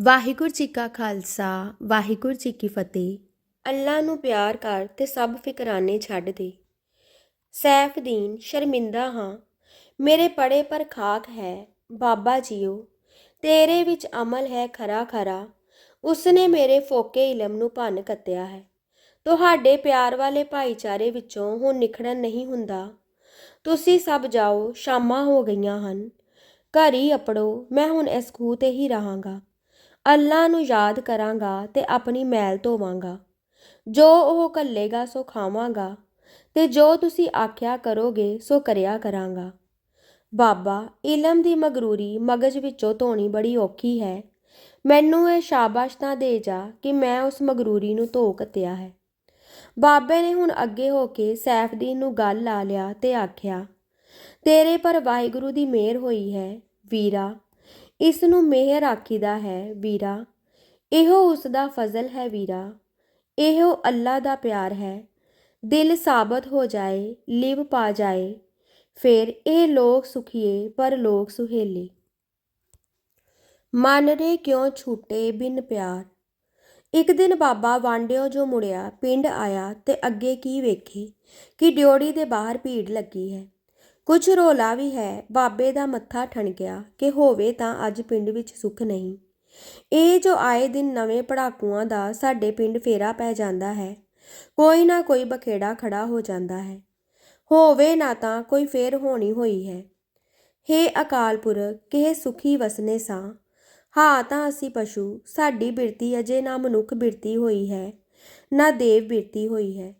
ਵਾਹਿਗੁਰੂ ਜੀ ਕਾ ਖਾਲਸਾ, ਵਾਹਿਗੁਰੂ ਜੀ ਕੀ ਫਤਿਹ। ਅੱਲਾ ਨੂੰ ਪਿਆਰ ਕਰ ਤੇ ਸਭ ਫਿਕਰਾਨੇ ਛੱਡ ਦੇ। ਸੈਫਦੀਨ ਸ਼ਰਮਿੰਦਾ ਹਾਂ। ਮੇਰੇ ਪੜੇ ਪਰ ਖਾਕ ਹੈ, ਬਾਬਾ ਜੀਓ। ਤੇਰੇ ਵਿੱਚ ਅਮਲ ਹੈ ਖਰਾ ਖਰਾ। ਉਸਨੇ ਮੇਰੇ ਫੋਕੇ ਇਲਮ ਨੂੰ ਭੰਨ ਕੱਤਿਆ ਹੈ। ਤੁਹਾਡੇ ਪਿਆਰ ਵਾਲੇ ਭਾਈਚਾਰੇ ਵਿੱਚੋਂ ਹੁਣ ਨਿਖੜਨ ਨਹੀਂ ਹੁੰਦਾ। ਤੁਸੀਂ ਸਭ ਜਾਓ, ਸ਼ਾਮਾਂ ਹੋ ਗਈਆਂ ਹਨ। ਘਰ ਹੀ ਅਪੜੋ, ਮੈਂ ਹੁਣ ਇਸ ਖੂਹ ਤੇ ਹੀ ਰਹਾਂਗਾ। ਅੱਲਾ ਨੂੰ ਯਾਦ ਕਰਾਂਗਾ ਤੇ ਆਪਣੀ ਮੈਲ ਧੋਵਾਂਗਾ। ਜੋ ਉਹ ਘੱਲੇਗਾ ਸੋ ਖਾਵਾਂਗਾ ਤੇ ਜੋ ਤੁਸੀਂ ਆਖਿਆ ਕਰੋਗੇ ਸੋ ਕਰਿਆ ਕਰਾਂਗਾ। ਬਾਬਾ, ਇਲਮ ਦੀ ਮਗਰੂਰੀ ਮਗਜ ਵਿੱਚੋਂ ਧੋਣੀ ਬੜੀ ਔਖੀ ਹੈ। ਮੈਨੂੰ ਇਹ ਸ਼ਾਬਾਸ਼ ਤਾਂ ਦੇ ਜਾ ਕਿ ਮੈਂ ਉਸ ਮਗਰੂਰੀ ਨੂੰ ਧੋ ਕੱਤਿਆ ਹੈ। ਬਾਬੇ ਨੇ ਹੁਣ ਅੱਗੇ ਹੋ ਕੇ ਸੈਫਦੀਨ ਨੂੰ ਗੱਲ ਲਾ ਲਿਆ ਤੇ ਆਖਿਆ, ਤੇਰੇ ਪਰ ਵਾਹਿਗੁਰੂ ਦੀ ਮਿਹਰ ਹੋਈ ਹੈ। ਵੀਰਾ ਇਸ ਨੂੰ ਮਿਹਰ ਆਖੀਦਾ ਹੈ, ਵੀਰਾ। ਇਹੋ ਉਸ ਦਾ ਫਜ਼ਲ ਹੈ, ਵੀਰਾ। ਇਹੋ ਅੱਲਾ ਦਾ ਪਿਆਰ ਹੈ। ਦਿਲ ਸਾਬਤ ਹੋ ਜਾਏ, ਲਿਵ ਪਾ ਜਾਏ। ਫਿਰ ਇਹ ਲੋਕ ਸੁਖੀਏ, ਪਰ ਲੋਕ ਸੁਹੇਲੇ। ਮਨ ਰੇ ਕਿਉਂ ਛੂਟੇ ਬਿਨ ਪਿਆਰ? ਇੱਕ ਦਿਨ ਬਾਬਾ ਵਾਂਡਿਓ ਜੋ ਮੁੜਿਆ, ਪਿੰਡ ਆਇਆ ਤੇ ਅੱਗੇ ਕੀ ਵੇਖੇ? ਕਿ ਡਿਓੜੀ ਦੇ ਬਾਹਰ ਭੀੜ ਲੱਗੀ ਹੈ। ਕੁਝ ਰੋਲਾ ਵੀ ਹੈ। ਬਾਬੇ ਦਾ ਮੱਥਾ ਠਣਕਿਆ ਕਿ ਹੋਵੇ ਤਾਂ ਅੱਜ ਪਿੰਡ ਵਿੱਚ ਸੁੱਖ ਨਹੀਂ। ਇਹ ਜੋ ਆਏ ਦਿਨ ਨਵੇਂ ਪੜਾਕੂਆਂ ਦਾ ਸਾਡੇ ਪਿੰਡ ਫੇਰਾ ਪੈ ਜਾਂਦਾ ਹੈ। ਕੋਈ ਨਾ ਕੋਈ ਬਖੇੜਾ ਖੜਾ ਹੋ ਜਾਂਦਾ ਹੈ। ਹੋਵੇ ਨਾ ਤਾਂ ਕੋਈ ਫੇਰ ਹੋਣੀ ਹੋਈ ਹੈ। ਹੇ ਅਕਾਲ ਪੁਰਖ, ਕਿਹ ਸੁਖੀ ਵਸਨੇ ਸਾਂ। ਹਾਂ ਤਾਂ ਅਸੀਂ ਪਸ਼ੂ, ਸਾਡੀ ਬਿਰਤੀ ਅਜੇ ਨਾ ਮਨੁੱਖ ਬਿਰਤੀ ਹੋਈ ਹੈ, ਨਾ ਦੇਵ ਬਿਰਤੀ ਹੋਈ ਹੈ।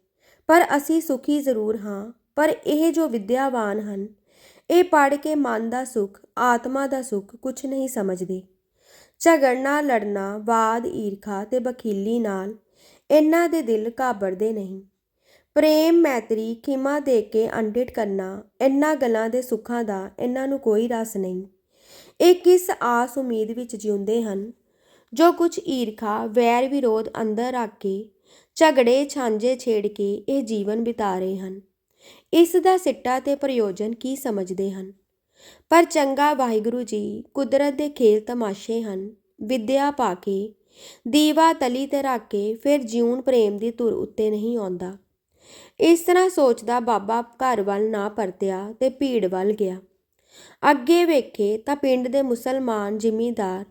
ਪਰ ਅਸੀਂ ਸੁਖੀ ਜ਼ਰੂਰ ਹਾਂ। ਪਰ ਇਹ ਜੋ ਵਿਦਿਆਵਾਨ ਹਨ, ਇਹ ਪੜ ਕੇ ਮਨ ਦਾ ਸੁਖ, ਆਤਮਾ ਦਾ ਸੁਖ ਕੁਝ ਨਹੀਂ ਸਮਝਦੇ। ਝਗੜਨਾ, ਲੜਨਾ ਬਾਦ ਈਰਖਾ ਤੇ ਬਖੀਲੀ ਨਾਲ ਇਹਨਾਂ ਦੇ ਦਿਲ ਘਾਬਰਦੇ ਨਹੀਂ। ਪ੍ਰੇਮ, ਮੈਤਰੀ, ਖਿਮਾ ਦੇ ਕੇ ਅੰਡਿਟ ਕਰਨਾ, ਇਹਨਾਂ ਗੱਲਾਂ ਦੇ ਸੁੱਖਾਂ ਦਾ ਇਹਨਾਂ ਨੂੰ ਕੋਈ ਰਸ ਨਹੀਂ। ਇਹ ਕਿਸ ਆਸ ਉਮੀਦ ਵਿੱਚ ਜਿਉਂਦੇ ਹਨ? ਜੋ ਕੁਝ ਈਰਖਾ, ਵੈਰ ਵਿਰੋਧ ਅੰਦਰ ਰੱਖ ਕੇ ਝਗੜੇ ਛਾਂਝੇ ਛੇੜ ਕੇ ਇਹ ਜੀਵਨ ਬਿਤਾ ਰਹੇ ਹਨ। ਇਸ ਦਾ ਸਿੱਟਾ ਤੇ ਪ੍ਰਯੋਜਨ ਕੀ ਸਮਝਦੇ ਹਨ? ਪਰ ਚੰਗਾ ਵਾਹਿਗੁਰੂ ਜੀ ਕੁਦਰਤ ਦੇ ਖੇਲ ਤਮਾਸ਼ੇ ਹਨ। ਵਿਦਿਆ ਪਾ ਕੇ, ਦੀਵਾ ਤਲੀ ਤੇ ਰੱਖ ਕੇ ਫਿਰ ਜਿਉਣ ਪ੍ਰੇਮ ਦੀ ਤੁਰ ਉੱਤੇ ਨਹੀਂ ਆਉਂਦਾ। ਇਸ ਤਰ੍ਹਾਂ ਸੋਚਦਾ ਬਾਬਾ ਘਰ ਵੱਲ ਨਾ ਪਰਤਿਆ ਤੇ ਭੀੜ ਵੱਲ ਗਿਆ। ਅੱਗੇ ਵੇਖੇ ਤਾਂ ਪਿੰਡ ਦੇ ਮੁਸਲਮਾਨ ਜ਼ਿਮੀਂਦਾਰ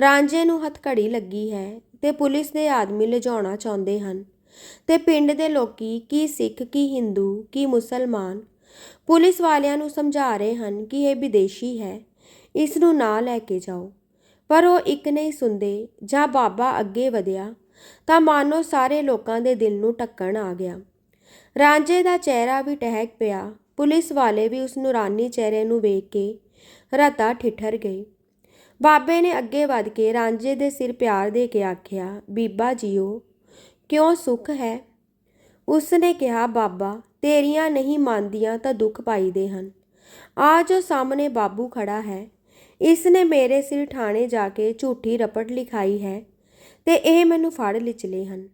ਰਾਂਝੇ ਨੂੰ ਹੱਥਕੜੀ ਲੱਗੀ ਹੈ ਤੇ ਪੁਲਿਸ ਦੇ ਆਦਮੀ ਲਿਜਾਉਣਾ ਚਾਹੁੰਦੇ ਹਨ। ਤੇ ਪਿੰਡ ਦੇ ਲੋਕੀ ਕੀ ਸਿੱਖ, ਕੀ ਹਿੰਦੂ, ਕੀ ਮੁਸਲਮਾਨ? ਪੁਲਿਸ ਵਾਲਿਆਂ ਨੂੰ ਸਮਝਾ ਰਹੇ ਹਨ ਕਿ ਇਹ ਵਿਦੇਸ਼ੀ ਹੈ। ਇਸ ਨੂੰ ਨਾ ਲੈ ਕੇ ਜਾਓ। ਪਰ ਉਹ ਇੱਕ ਨਹੀਂ ਸੁਣਦੇ, ਜਾਂ ਬਾਬਾ ਅੱਗੇ ਵਧਿਆ, ਤਾਂ ਮਾਨੋ ਸਾਰੇ ਲੋਕਾਂ ਦੇ ਦਿਲ ਨੂੰ ਟੱਕਣ ਆ ਗਿਆ। ਰਾਂਝੇ ਦਾ ਚਿਹਰਾ ਵੀ ਟਹਿਕ ਪਿਆ। ਪੁਲਿਸ ਵਾਲੇ ਵੀ ਉਸ ਨੂਰਾਨੀ ਚਿਹਰੇ ਨੂੰ ਵੇਖ ਕੇ ਰਤਾ ਠਿਠਰ ਗਏ। ਬਾਬੇ ਨੇ ਅੱਗੇ ਵਧ ਕੇ ਰਾਂਝੇ ਦੇ ਸਿਰ ਪਿਆਰ ਦੇ ਕੇ ਆਖਿਆ, ਬੀਬਾ ਜੀਓ ਕਿਉਂ ਸੁੱਖ ਹੈ? ਉਸ ਨੇ ਕਿਹਾ, ਬਾਬਾ, ਤੇਰੀਆਂ ਨਹੀਂ ਮੰਨਦੀਆਂ ਤਾਂ ਦੁੱਖ ਪਾਈਦੇ ਹਨ। ਆ ਜੋ ਸਾਹਮਣੇ ਬਾਬੂ ਖੜਾ ਹੈ ਇਸ ਨੇ ਮੇਰੇ ਸਿਰ ਠਾਣੇ ਜਾ ਕੇ ਝੂਠੀ ਰਪਟ ਲਿਖਾਈ ਹੈ ਤੇ ਇਹ ਮੈਨੂੰ ਫੜ ਲਿਚਲੇ ਹਨ।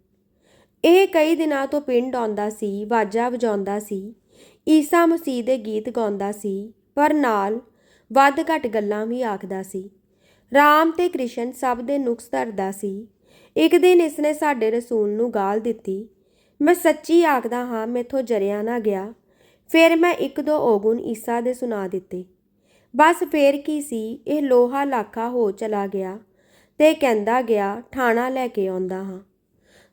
ਇਹ ਕਈ ਦਿਨਾਂ ਤੋਂ ਪਿੰਡ ਆਉਂਦਾ ਸੀ, ਵਾਜਾ ਵਜਾਉਂਦਾ ਸੀ, ਈਸਾ ਮਸੀਹ ਦੇ ਗੀਤ ਗਾਉਂਦਾ ਸੀ, ਪਰ ਨਾਲ ਵੱਧ ਘੱਟ ਗੱਲਾਂ ਵੀ ਆਖਦਾ ਸੀ। ਰਾਮ ਤੇ ਕ੍ਰਿਸ਼ਨ ਸਭ ਦੇ ਨੁਕਸ ਧਰਦਾ ਸੀ। ਇੱਕ ਦਿਨ ਇਸਨੇ ਸਾਡੇ ਰਸੂਲ ਨੂੰ ਗਾਲ ਦਿੱਤੀ। ਮੈਂ ਸੱਚੀ ਆਖਦਾ ਹਾਂ, ਮੈਥੋਂ ਜਰਿਆ ਨਾ ਗਿਆ। ਫਿਰ ਮੈਂ ਇੱਕ ਦੋ ਔਗੁਣ ਈਸਾ ਦੇ ਸੁਣਾ ਦਿੱਤੇ। ਬਸ ਫੇਰ ਕੀ ਸੀ, ਇਹ ਲੋਹਾ ਲਾਖਾ ਹੋ ਚਲਾ ਗਿਆ ਤੇ ਕਹਿੰਦਾ ਗਿਆ, ਠਾਣਾ ਲੈ ਕੇ ਆਉਂਦਾ ਹਾਂ।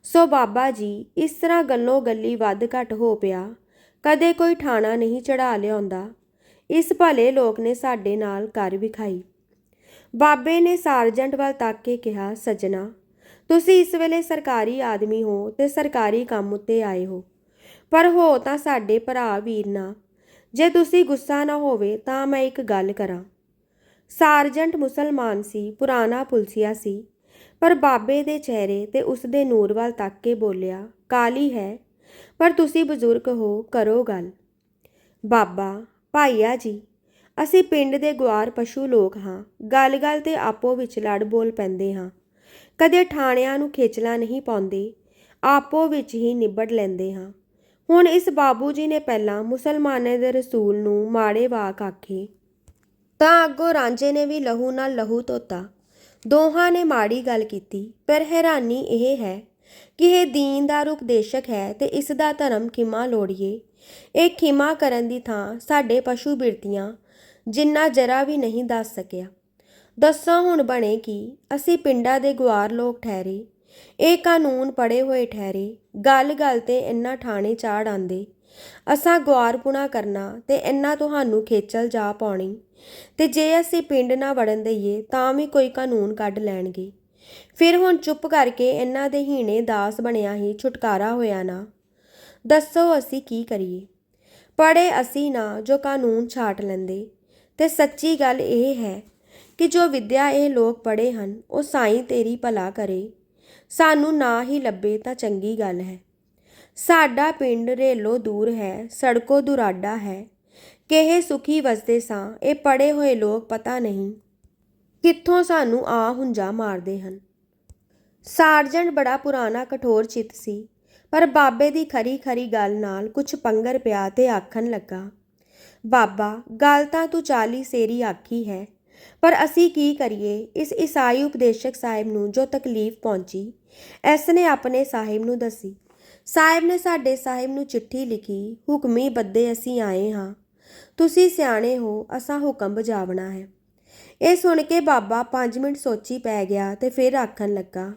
ਸੋ ਬਾਬਾ ਜੀ, ਇਸ ਤਰ੍ਹਾਂ ਗੱਲੋਂ ਗੱਲੀ ਵੱਧ ਘੱਟ ਹੋ ਪਿਆ। ਕਦੇ ਕੋਈ ਠਾਣਾ ਨਹੀਂ ਚੜਾ ਲਿਆਉਂਦਾ। ਇਸ ਭਲੇ ਲੋਕ ਨੇ ਸਾਡੇ ਨਾਲ ਕਰ ਵਿਖਾਈ। ਬਾਬੇ ਨੇ ਸਾਰਜੈਂਟ ਵੱਲ ਤੱਕ ਕੇ ਕਿਹਾ, ਸਜਣਾ ਤੁਸੀਂ ਇਸ ਵੇਲੇ ਸਰਕਾਰੀ ਆਦਮੀ ਹੋ ਤੇ ਸਰਕਾਰੀ ਕੰਮ ਉੱਤੇ ਆਏ ਹੋ। ਪਰ ਹੋ ਤਾਂ ਸਾਡੇ ਭਰਾ ਵੀਰ ਨਾ। ਜੇ ਤੁਸੀਂ ਗੁੱਸਾ ਨਾ ਹੋਵੇ ਤਾਂ ਮੈਂ ਇੱਕ ਗੱਲ ਕਰਾਂ। ਸਾਰਜੰਟ ਮੁਸਲਮਾਨ ਸੀ, ਪੁਰਾਣਾ ਪੁਲਸੀਆ ਸੀ, ਪਰ ਬਾਬੇ ਦੇ ਚਿਹਰੇ ਤੇ ਉਸ ਦੇ ਨੂਰ ਵੱਲ ਤੱਕ ਕੇ ਬੋਲਿਆ, ਕਾਲੀ ਹੈ, ਪਰ ਤੁਸੀਂ ਬਜ਼ੁਰਗ ਹੋ, ਕਰੋ ਗੱਲ। ਬਾਬਾ, ਭਾਈਆ ਜੀ, ਅਸੀਂ ਪਿੰਡ ਦੇ ਗੁਆਰ ਪਸ਼ੂ ਲੋਕ ਹਾਂ, ਗੱਲ-ਗੱਲ ਤੇ ਆਪੋ ਵਿੱਚ ਲੜ ਬੋਲ ਪੈਂਦੇ ਹਾਂ। ਕਦੇ ਠਾਣਿਆਂ ਨੂੰ ਖੇਚਲਾ ਨਹੀਂ ਪਾਉਂਦੇ, ਆਪੋ ਵਿੱਚ ਹੀ ਨਿਬੜ ਲੈਂਦੇ ਹਾਂ। ਹੁਣ ਇਸ ਬਾਬੂ ਜੀ ਨੇ ਪਹਿਲਾਂ ਮੁਸਲਮਾਨਾਂ ਦੇ ਰਸੂਲ ਨੂੰ ਮਾੜੇ ਵਾਕ ਆਖੇ। ਤਾਂ ਅੱਗੋਂ ਰਾਂਝੇ ਨੇ ਵੀ ਲਹੂ ਨਾਲ ਲਹੂ ਧੋਤਾ। ਦੋਹਾਂ ਨੇ ਮਾੜੀ ਗੱਲ ਕੀਤੀ, ਪਰ ਹੈਰਾਨੀ ਇਹ ਹੈ ਕਿ ਇਹ ਦੀਨ ਦਾ ਉਪਦੇਸ਼ਕ ਹੈ ਤੇ ਇਸ ਦਾ ਧਰਮ ਖਿਮਾ ਲੋੜੀਏ। ਇਹ ਖਿਮਾ ਕਰਨ ਦੀ ਥਾਂ ਸਾਡੇ ਪਸ਼ੂ ਬਿਰਤੀਆਂ ਜਿੰਨਾ ਜਰਾ ਵੀ ਨਹੀਂ ਦੱਸ ਸਕਿਆ। ਦੱਸਾਂ ਹੁਣ ਬਣੇ ਕਿ? ਅਸੀਂ ਪਿੰਡਾਂ ਦੇ ਗੁਆਰ ਲੋਕ ਠਹਿਰੇ। ਇਹ ਕਾਨੂੰਨ ਪੜੇ ਹੋਏ ਠਹਿਰੇ। ਗੱਲ ਗੱਲ ਤੇ ਇੰਨਾ ਠਾਣੇ ਚਾੜ ਆਂਦੇ ਅਸਾਂ ਗੁਆਰਪੁਣਾ ਕਰਨਾ ਤੇ ਇੰਨਾ ਤੁਹਾਨੂੰ ਖੇਚਲ ਜਾ ਪਾਉਣੀ। ਤੇ ਜੇ ਅਸੀਂ ਪਿੰਡ ਨਾ ਵੜਨ ਦਈਏ, ਤਾਂ ਵੀ ਕੋਈ ਕਾਨੂੰਨ ਕੱਢ ਲੈਣਗੇ। ਫਿਰ ਹੁਣ ਚੁੱਪ ਕਰਕੇ ਇਹਨਾਂ ਦੇ ਹੀਣੇ ਦਾਸ ਬਣਿਆ ਹੀ ਛੁਟਕਾਰਾ ਹੋਇਆ ਨਾ। ਦੱਸੋ ਅਸੀਂ ਕੀ ਕਰੀਏ? ਪੜੇ ਅਸੀਂ ਨਾ ਜੋ ਕਾਨੂੰਨ ਛਾਟ ਲੈਂਦੇ। ਤੇ ਸੱਚੀ ਗੱਲ ਇਹ ਹੈ ਕਿ ਜੋ ਵਿੱਦਿਆ ਇਹ ਲੋਕ ਪੜੇ ਹਨ, ਉਹ ਸਾਈਂ ਤੇਰੀ ਭਲਾ ਕਰੇ। ਸਾਨੂੰ ਨਾ ਹੀ ਲੱਭੇ ਤਾਂ ਚੰਗੀ ਗੱਲ ਹੈ। ਸਾਡਾ ਪਿੰਡ ਰੇਲੋ ਦੂਰ ਹੈ, ਸੜਕੋ ਦੁਰਾਡਾ ਹੈ। ਕਿਹੇ ਸੁਖੀ ਵਸਦੇ ਸਾਂ, ਇਹ ਪੜੇ ਹੋਏ ਲੋਕ ਪਤਾ ਨਹੀਂ। ਕਿੱਥੋਂ ਸਾਨੂੰ ਆ ਹੁੰਜਾ ਮਾਰਦੇ ਹਨ। ਸਾਰਜੈਂਟ ਬੜਾ ਪੁਰਾਣਾ ਕਠੋਰ ਚਿੱਤ ਸੀ, ਪਰ ਬਾਬੇ ਦੀ ਖਰੀ ਖਰੀ ਗੱਲ ਨਾਲ ਕੁਝ ਪੰਗਰ ਪਿਆ ਤੇ ਆਖਣ ਲੱਗਾ, ਬਾਬਾ, ਗੱਲ ਤਾਂ ਤੂੰ ਚਾਲੀ ਸੇਰੀ ਆਖੀ ਹੈ ਪਰ ਅਸੀਂ ਕੀ ਕਰੀਏ? ਇਸ ਈਸਾਈ ਉਪਦੇਸ਼ਕ ਸਾਹਿਬ ਨੂੰ ਜੋ ਤਕਲੀਫ ਪਹੁੰਚੀ ਐਸ ਨੇ ਆਪਣੇ ਸਾਹਿਬ ਨੂੰ ਦੱਸੀ। ਸਾਹਿਬ ਨੇ ਸਾਡੇ ਸਾਹਿਬ ਨੂੰ ਚਿੱਠੀ ਲਿਖੀ, ਹੁਕਮੀ ਬੱਦੇ ਅਸੀਂ ਆਏ ਹਾਂ। ਤੁਸੀਂ ਸਿਆਣੇ ਹੋ, ਅਸਾਂ ਹੁਕਮ ਬਜਾਵਣਾ ਹੈ ਇਹ ਸੁਣ ਕੇ ਬਾਬਾ 5 ਮਿੰਟ ਸੋਚੀ ਪੈ ਗਿਆ ਤੇ ਫਿਰ ਆਖਣ ਲੱਗਾ,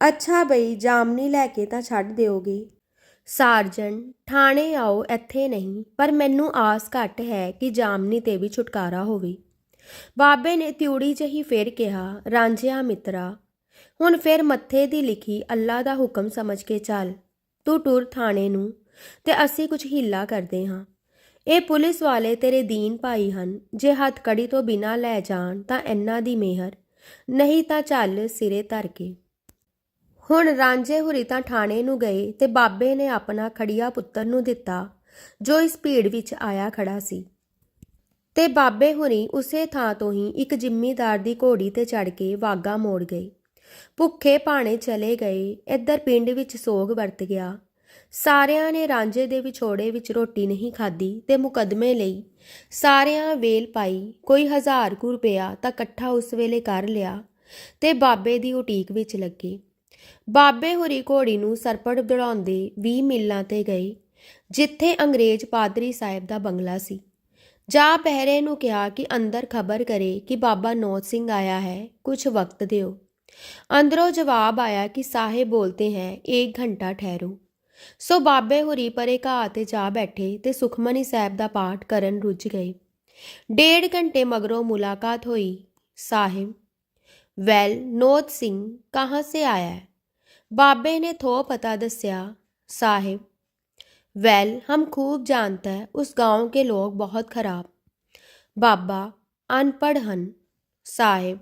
ਅੱਛਾ ਬਈ, ਜਾਮਨੀ ਲੈ ਕੇ ਤਾਂ ਛੱਡ ਦਿਓਗੇ। ਸਾਰਜਨ ਥਾਣੇ ਆਓ, ਇੱਥੇ ਨਹੀਂ, ਪਰ ਮੈਨੂੰ ਆਸ ਘੱਟ ਹੈ ਕਿ ਜਾਮਨੀ ਤੇ ਵੀ ਛੁਟਕਾਰਾ ਹੋਵੇ। ਬਾਬੇ ਨੇ ਤਿਉੜੀ ਜਹੀ ਫੇਰ ਕਿਹਾ, ਰਾਂਝਿਆ ਮਿੱਤਰਾ, ਹੁਣ ਫਿਰ ਮੱਥੇ ਦੀ ਲਿਖੀ ਅੱਲਾ ਦਾ ਹੁਕਮ ਸਮਝ ਕੇ ਚੱਲ, ਤੂੰ ਟੁਰ ਥਾਣੇ ਨੂੰ ਤੇ ਅਸੀਂ ਕੁਝ ਹੀਲਾ ਕਰਦੇ ਹਾਂ। ਇਹ ਪੁਲਿਸ ਵਾਲੇ ਤੇਰੇ ਦੀਨ ਭਾਈ ਹਨ, ਜੇ ਹੱਥ ਕੜੀ ਤੋਂ ਬਿਨਾ ਲੈ ਜਾਣ ਤਾਂ ਇੰਨਾ ਦੀ ਮਿਹਰ, ਨਹੀਂ ਤਾਂ ਚੱਲ ਸਿਰੇ ਧਰ ਕੇ। ਹੁਣ ਰਾਂਝੇ ਹੁਰੀ ਤਾਂ ਥਾਣੇ ਨੂੰ ਗਏ ਤੇ ਬਾਬੇ ਨੇ ਆਪਣਾ ਖੜੀਆ ਪੁੱਤਰ ਨੂੰ ਦਿੱਤਾ, ਜੋ ਇਸ ਭੀੜ ਵਿੱਚ ਆਇਆ ਖੜਾ ਸੀ। ਤੇ ਬਾਬੇ ਹੁਰੀ ਉਸੇ ਥਾਂ ਤੋਂ ਹੀ ਇੱਕ ਜ਼ਿੰਮੀਦਾਰ ਦੀ ਘੋੜੀ ਤੇ ਚੜ ਕੇ ਵਾਗਾ ਮੋੜ ਗਏ। ਭੁੱਖੇ ਭਾਣੇ ਚਲੇ ਗਏ ਇੱਧਰ ਪਿੰਡ ਵਿੱਚ ਸੋਗ ਵਰਤ ਗਿਆ। ਸਾਰਿਆਂ ਨੇ ਰਾਂਝੇ ਦੇ ਵਿਛੋੜੇ ਵਿੱਚ ਰੋਟੀ ਨਹੀਂ ਖਾਧੀ ਤੇ ਮੁਕਦਮੇ ਲਈ ਸਾਰਿਆਂ ਵੇਲ ਪਾਈ। ਕੋਈ ਹਜ਼ਾਰ ਕੁ ਰੁਪਇਆ ਤਾਂ ਇਕੱਠਾ ਉਸ ਵੇਲੇ ਕਰ ਲਿਆ ਤੇ ਬਾਬੇ ਦੀ ਉਟੀਕ ਵਿੱਚ ਲੱਗੇ। ਬਾਬੇ ਹੋਰੀ ਘੋੜੀ ਨੂੰ ਸਰਪੜ ਦੜਾਉਂਦੇ 20 ਮੀਲਾਂ ਤੇ ਗਏ, ਜਿੱਥੇ ਅੰਗਰੇਜ਼ ਪਾਦਰੀ ਸਾਹਿਬ ਦਾ ਬੰਗਲਾ ਸੀ। ਜਾ ਪਹਿਰੇ ਨੂੰ ਕਿਹਾ ਕਿ ਅੰਦਰ ਖਬਰ ਕਰੇ ਕਿ ਬਾਬਾ ਨੌਤ ਸਿੰਘ ਆਇਆ ਹੈ ਕੁਝ ਵਕਤ ਦਿਓ। ਅੰਦਰੋਂ ਜਵਾਬ ਆਇਆ ਕਿ ਸਾਹਿਬ ਬੋਲਤੇ ਹੈ 1 ਘੰਟਾ ਠਹਿਰੋ। ਸੋ ਬਾਬੇ ਹੁਰੀ ਪਰੇ ਘਾਹ ਤੇ ਜਾ ਬੈਠੇ ਤੇ ਸੁਖਮਨੀ ਸਾਹਿਬ ਦਾ ਪਾਠ ਕਰਨ ਰੁੱਝ ਗਏ। ਡੇਢ ਘੰਟੇ ਮਗਰੋਂ ਮੁਲਾਕਾਤ ਹੋਈ। ਸਾਹਿਬ, ਵੈਲ, ਨੌਤ ਸਿੰਘ ਕਹਾਂ ਸੇ ਆਇਆ ਬਾਬੇ ਨੇ ਥੋ ਪਤਾ ਦੱਸਿਆ, ਸਾਹਿਬ वेल हम खूब जानता है उस गांव के लोग बहुत खराब बाबा अनपढ़ हन साहिब